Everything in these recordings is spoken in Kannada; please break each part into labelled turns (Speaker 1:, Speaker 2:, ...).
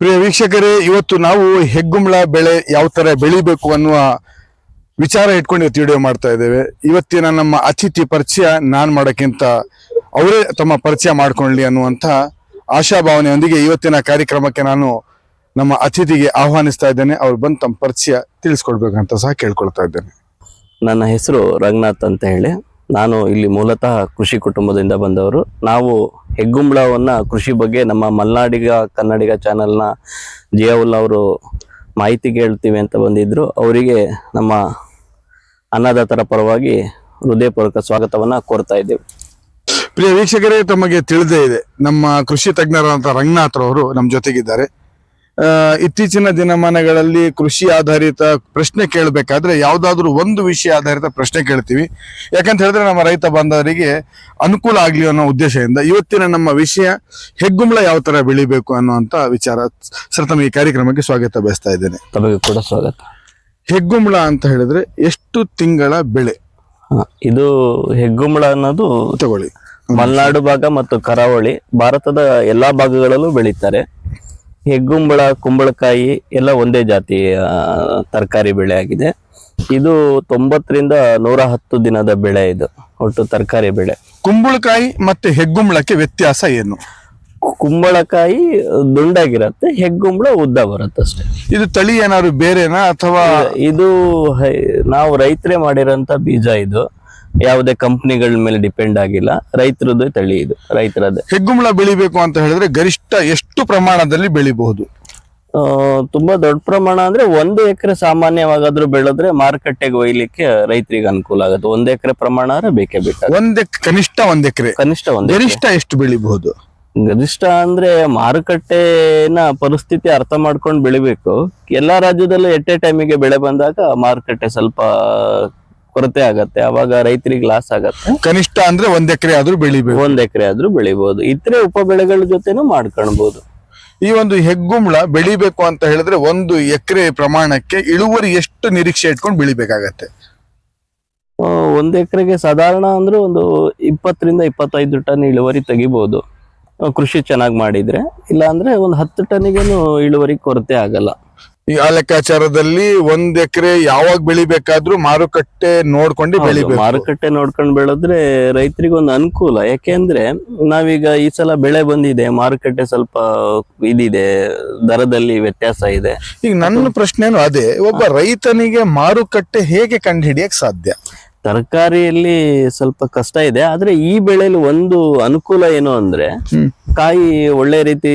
Speaker 1: ಪ್ರಿಯ ವೀಕ್ಷಕರೇ, ಇವತ್ತು ನಾವು ಹೆಗ್ಗುಂಬಳ ಬೆಳೆ ಯಾವ ತರ ಬೆಳಿಬೇಕು ಅನ್ನುವ ವಿಚಾರ ಇಟ್ಕೊಂಡು ಇವತ್ತು ವಿಡಿಯೋ ಮಾಡ್ತಾ ಇದ್ದೇವೆ. ಇವತ್ತಿನ ನಮ್ಮ ಅತಿಥಿ ಪರಿಚಯ ನಾನು ಮಾಡೋಕ್ಕಿಂತ ಅವರೇ ತಮ್ಮ ಪರಿಚಯ ಮಾಡ್ಕೊಳ್ಳಿ ಅನ್ನುವಂಥ ಆಶಾಭಾವನೆಯೊಂದಿಗೆ ಇವತ್ತಿನ ಕಾರ್ಯಕ್ರಮಕ್ಕೆ ನಾನು ನಮ್ಮ ಅತಿಥಿಗೆ ಆಹ್ವಾನಿಸ್ತಾ ಇದ್ದೇನೆ. ಅವ್ರು ಬಂದು ತಮ್ಮ ಪರಿಚಯ ತಿಳಿಸ್ಕೊಡ್ಬೇಕಂತ ಸಹ ಕೇಳ್ಕೊಳ್ತಾ ಇದ್ದೇನೆ.
Speaker 2: ನನ್ನ ಹೆಸರು ರಂಗನಾಥ್ ಅಂತ ಹೇಳಿ. ನಾನು ಇಲ್ಲಿ ಮೂಲತಃ ಕೃಷಿ ಕುಟುಂಬದಿಂದ ಬಂದವರು. ನಾವು ಹೆಗ್ಗುಂಬಳವನ್ನ ಕೃಷಿ ಬಗ್ಗೆ ನಮ್ಮ ಮಲ್ನಾಡಿಗ, ಕನ್ನಡಿಗ ಚಾನೆಲ್ನ ಜಿಯಾವುಲ್ ಅವರು ಮಾಹಿತಿ ಕೇಳ್ತೀವಿ ಅಂತ ಬಂದಿದ್ರು. ಅವರಿಗೆ ನಮ್ಮ ಅನ್ನದಾತರ ಪರವಾಗಿ ಹೃದಯಪೂರ್ವಕ ಸ್ವಾಗತವನ್ನ ಕೋರ್ತಾ ಇದ್ದೇವೆ.
Speaker 1: ಪ್ರಿಯ ವೀಕ್ಷಕರೇ, ತಮಗೆ ತಿಳಿದೇ ಇದೆ, ನಮ್ಮ ಕೃಷಿ ತಜ್ಞರಾದಂಥ ರಂಗನಾಥ್ರವರು ನಮ್ಮ ಜೊತೆಗಿದ್ದಾರೆ. ಇತ್ತೀಚಿನ ದಿನಮಾನಗಳಲ್ಲಿ ಕೃಷಿ ಆಧಾರಿತ ಪ್ರಶ್ನೆ ಕೇಳಬೇಕಾದ್ರೆ ಯಾವುದಾದ್ರೂ ಒಂದು ವಿಷಯ ಆಧಾರಿತ ಪ್ರಶ್ನೆ ಕೇಳ್ತೀವಿ. ಯಾಕಂತ ಹೇಳಿದ್ರೆ ನಮ್ಮ ರೈತ ಬಾಂಧವರಿಗೆ ಅನುಕೂಲ ಆಗಲಿ ಅನ್ನೋ ಉದ್ದೇಶದಿಂದ ಇವತ್ತಿನ ನಮ್ಮ ವಿಷಯ ಹೆಗ್ಗುಂಬಳ ಯಾವ ತರ ಬೆಳಿಬೇಕು ಅನ್ನುವಂತ ವಿಚಾರ. ಸರ್ ತಮ್ಮ ಈ ಕಾರ್ಯಕ್ರಮಕ್ಕೆ ಸ್ವಾಗತ ಬಯಸ್ತಾ ಇದ್ದೇನೆ.
Speaker 2: ತಮಗೆ ಕೂಡ ಸ್ವಾಗತ.
Speaker 1: ಹೆಗ್ಗುಂಬಳ ಅಂತ ಹೇಳಿದ್ರೆ ಎಷ್ಟು ತಿಂಗಳ ಬೆಳೆ?
Speaker 2: ಇದು ಹೆಗ್ಗುಂಬಳ ಅನ್ನೋದು
Speaker 1: ತಗೊಳ್ಳಿ.
Speaker 2: ಮಲೆನಾಡು ಭಾಗ ಮತ್ತು ಕರಾವಳಿ ಭಾರತದ ಎಲ್ಲಾ ಭಾಗಗಳಲ್ಲೂ ಬೆಳೀತಾರೆ. ಹೆಗ್ಗುಂಬಳ ಕುಂಬಳಕಾಯಿ ಎಲ್ಲ ಒಂದೇ ಜಾತಿಯ ತರಕಾರಿ ಬೆಳೆ ಆಗಿದೆ. ಇದು ತೊಂಬತ್ತರಿಂದ ನೂರ ಹತ್ತು ದಿನದ ಬೆಳೆ ಇದು ಒಟ್ಟು ತರಕಾರಿ ಬೆಳೆ.
Speaker 1: ಕುಂಬಳಕಾಯಿ ಮತ್ತೆ ಹೆಗ್ಗುಂಬಳಕ್ಕೆ ವ್ಯತ್ಯಾಸ ಏನು?
Speaker 2: ಕುಂಬಳಕಾಯಿ ದುಂಡಾಗಿರತ್ತೆ ಹೆಗ್ಗುಂಬಳ ಉದ್ದ ಬರುತ್ತೆ ಅಷ್ಟೇ.
Speaker 1: ಇದು ತಳಿ ಏನಾದ್ರು ಬೇರೆನಾ ಅಥವಾ
Speaker 2: ಇದು ಹೈ- ನಾವು ರೈತರೇ ಮಾಡಿರೋಂಥ ಬೀಜ ಇದು. ಯಾವುದೇ ಕಂಪ್ನಿಗಳ ಮೇಲೆ ಡಿಪೆಂಡ್ ಆಗಿಲ್ಲ. ರೈತರದ್ದು ತಳಿ ಇದು. ರೈತರದ್ದು.
Speaker 1: ಹೆಗ್ಗುಮಳ ಬೆಳಿಬೇಕು ಅಂತ ಹೇಳಿದ್ರೆ ಗರಿಷ್ಠ ಎಷ್ಟು ಪ್ರಮಾಣದಲ್ಲಿ ಬೆಳಿಬಹುದು?
Speaker 2: ಆ, ತುಂಬಾ ದೊಡ್ಡ ಪ್ರಮಾಣ ಅಂದ್ರೆ ಒಂದು ಎಕರೆ ಸಾಮಾನ್ಯವಾಗಾದ್ರೂ ಬೆಳೆದ್ರೆ ಮಾರುಕಟ್ಟೆಗೆ ಒಯ್ಲಿಕ್ಕೆ ರೈತರಿಗೆ ಅನುಕೂಲ ಆಗುತ್ತೆ. ಒಂದ್ ಎಕರೆ ಪ್ರಮಾಣ ಅಂದ್ರೆ ಬೇಕೇ ಬೇಕು
Speaker 1: ಒಂದ್ ಎಕ್- ಕನಿಷ್ಠ ಒಂದ್ ಎಕರೆ.
Speaker 2: ಕನಿಷ್ಠ ಒಂದ್
Speaker 1: ಗರಿಷ್ಠ ಎಷ್ಟು ಬೆಳಿಬಹುದು?
Speaker 2: ಗರಿಷ್ಠ ಅಂದ್ರೆ ಮಾರುಕಟ್ಟೆನ ಪರಿಸ್ಥಿತಿ ಅರ್ಥ ಮಾಡ್ಕೊಂಡು ಬೆಳಿಬೇಕು. ಎಲ್ಲಾ ರಾಜ್ಯದಲ್ಲೂ ಎಟ್ಟೆ ಟೈಮಿಗೆ ಬೆಳೆ ಬಂದಾಗ ಮಾರುಕಟ್ಟೆ ಸ್ವಲ್ಪ ಕೊರತೆ ಆಗತ್ತೆ ಅವಾಗ ರೈತರಿಗೆ ಲಾಸ್ ಆಗತ್ತೆ.
Speaker 1: ಕನಿಷ್ಠ ಅಂದ್ರೆ ಒಂದ್ ಎಕರೆ ಆದ್ರೂ ಬೆಳಿಬೇಕು.
Speaker 2: ಒಂದ್ ಎಕರೆ ಆದ್ರೂ ಬೆಳಿಬಹುದು ಇತರೆ ಉಪ ಬೆಳೆಗಳ ಜೊತೆನೂ ಮಾಡ್ಕೊಳ್ಬಹುದು
Speaker 1: ಈ ಒಂದು ಹೆಗ್ಗುಂಬಳ ಬೆಳಿಬೇಕು ಅಂತ ಹೇಳಿದ್ರೆ ಒಂದು ಎಕರೆ ಪ್ರಮಾಣಕ್ಕೆ ಇಳುವರಿ ಎಷ್ಟು ನಿರೀಕ್ಷೆ ಇಟ್ಕೊಂಡು ಬೆಳಿಬೇಕಾಗತ್ತೆ?
Speaker 2: ಆ, ಒಂದ್ ಎಕರೆಗೆ ಸಾಧಾರಣ ಅಂದ್ರೆ ಒಂದು ಇಪ್ಪತ್ತರಿಂದ ಇಪ್ಪತ್ತೈದು ಟನ್ ಇಳುವರಿ ತೆಗಿಬಹುದು ಆ, ಕೃಷಿ ಚೆನ್ನಾಗಿ ಮಾಡಿದ್ರೆ. ಇಲ್ಲ ಅಂದ್ರೆ ಒಂದು ಹತ್ತು ಟನ್ನಿಗೇನು ಇಳುವರಿ ಕೊರತೆ ಆಗಲ್ಲ.
Speaker 1: ಆ ಲೆಕ್ಕಾಚಾರದಲ್ಲಿ ಒಂದ್ ಎಕರೆ ಯಾವಾಗ ಬೆಳಿಬೇಕಾದ್ರೂ ಮಾರುಕಟ್ಟೆ ನೋಡ್ಕೊಂಡು ಬೆಳಿಬೇಕು.
Speaker 2: ಮಾರುಕಟ್ಟೆ ನೋಡ್ಕೊಂಡು ಬೆಳೆದ್ರೆ ರೈತರಿಗೆ ಒಂದು ಅನುಕೂಲ. ಯಾಕೆಂದ್ರೆ ನಾವೀಗ ಈ ಸಲ ಬೆಳೆ ಬಂದಿದೆ ಮಾರುಕಟ್ಟೆ ಸ್ವಲ್ಪ ಇದಿದೆ ದರದಲ್ಲಿ ವ್ಯತ್ಯಾಸ ಇದೆ.
Speaker 1: ಈಗ ನನ್ನ ಪ್ರಶ್ನೆನೂ ಅದೇ ಒಬ್ಬ ರೈತನಿಗೆ ಮಾರುಕಟ್ಟೆ ಹೇಗೆ ಕಂಡು ಹಿಡಿಯಕ್ ಸಾಧ್ಯ?
Speaker 2: ತರಕಾರಿಯಲ್ಲಿ ಸ್ವಲ್ಪ ಕಷ್ಟ ಇದೆ ಆದ್ರೆ ಈ ಬೆಳೆಯಲ್ಲಿ ಒಂದು ಅನುಕೂಲ ಏನು ಅಂದ್ರೆ ಕಾಯಿ ಒಳ್ಳೆ ರೀತಿ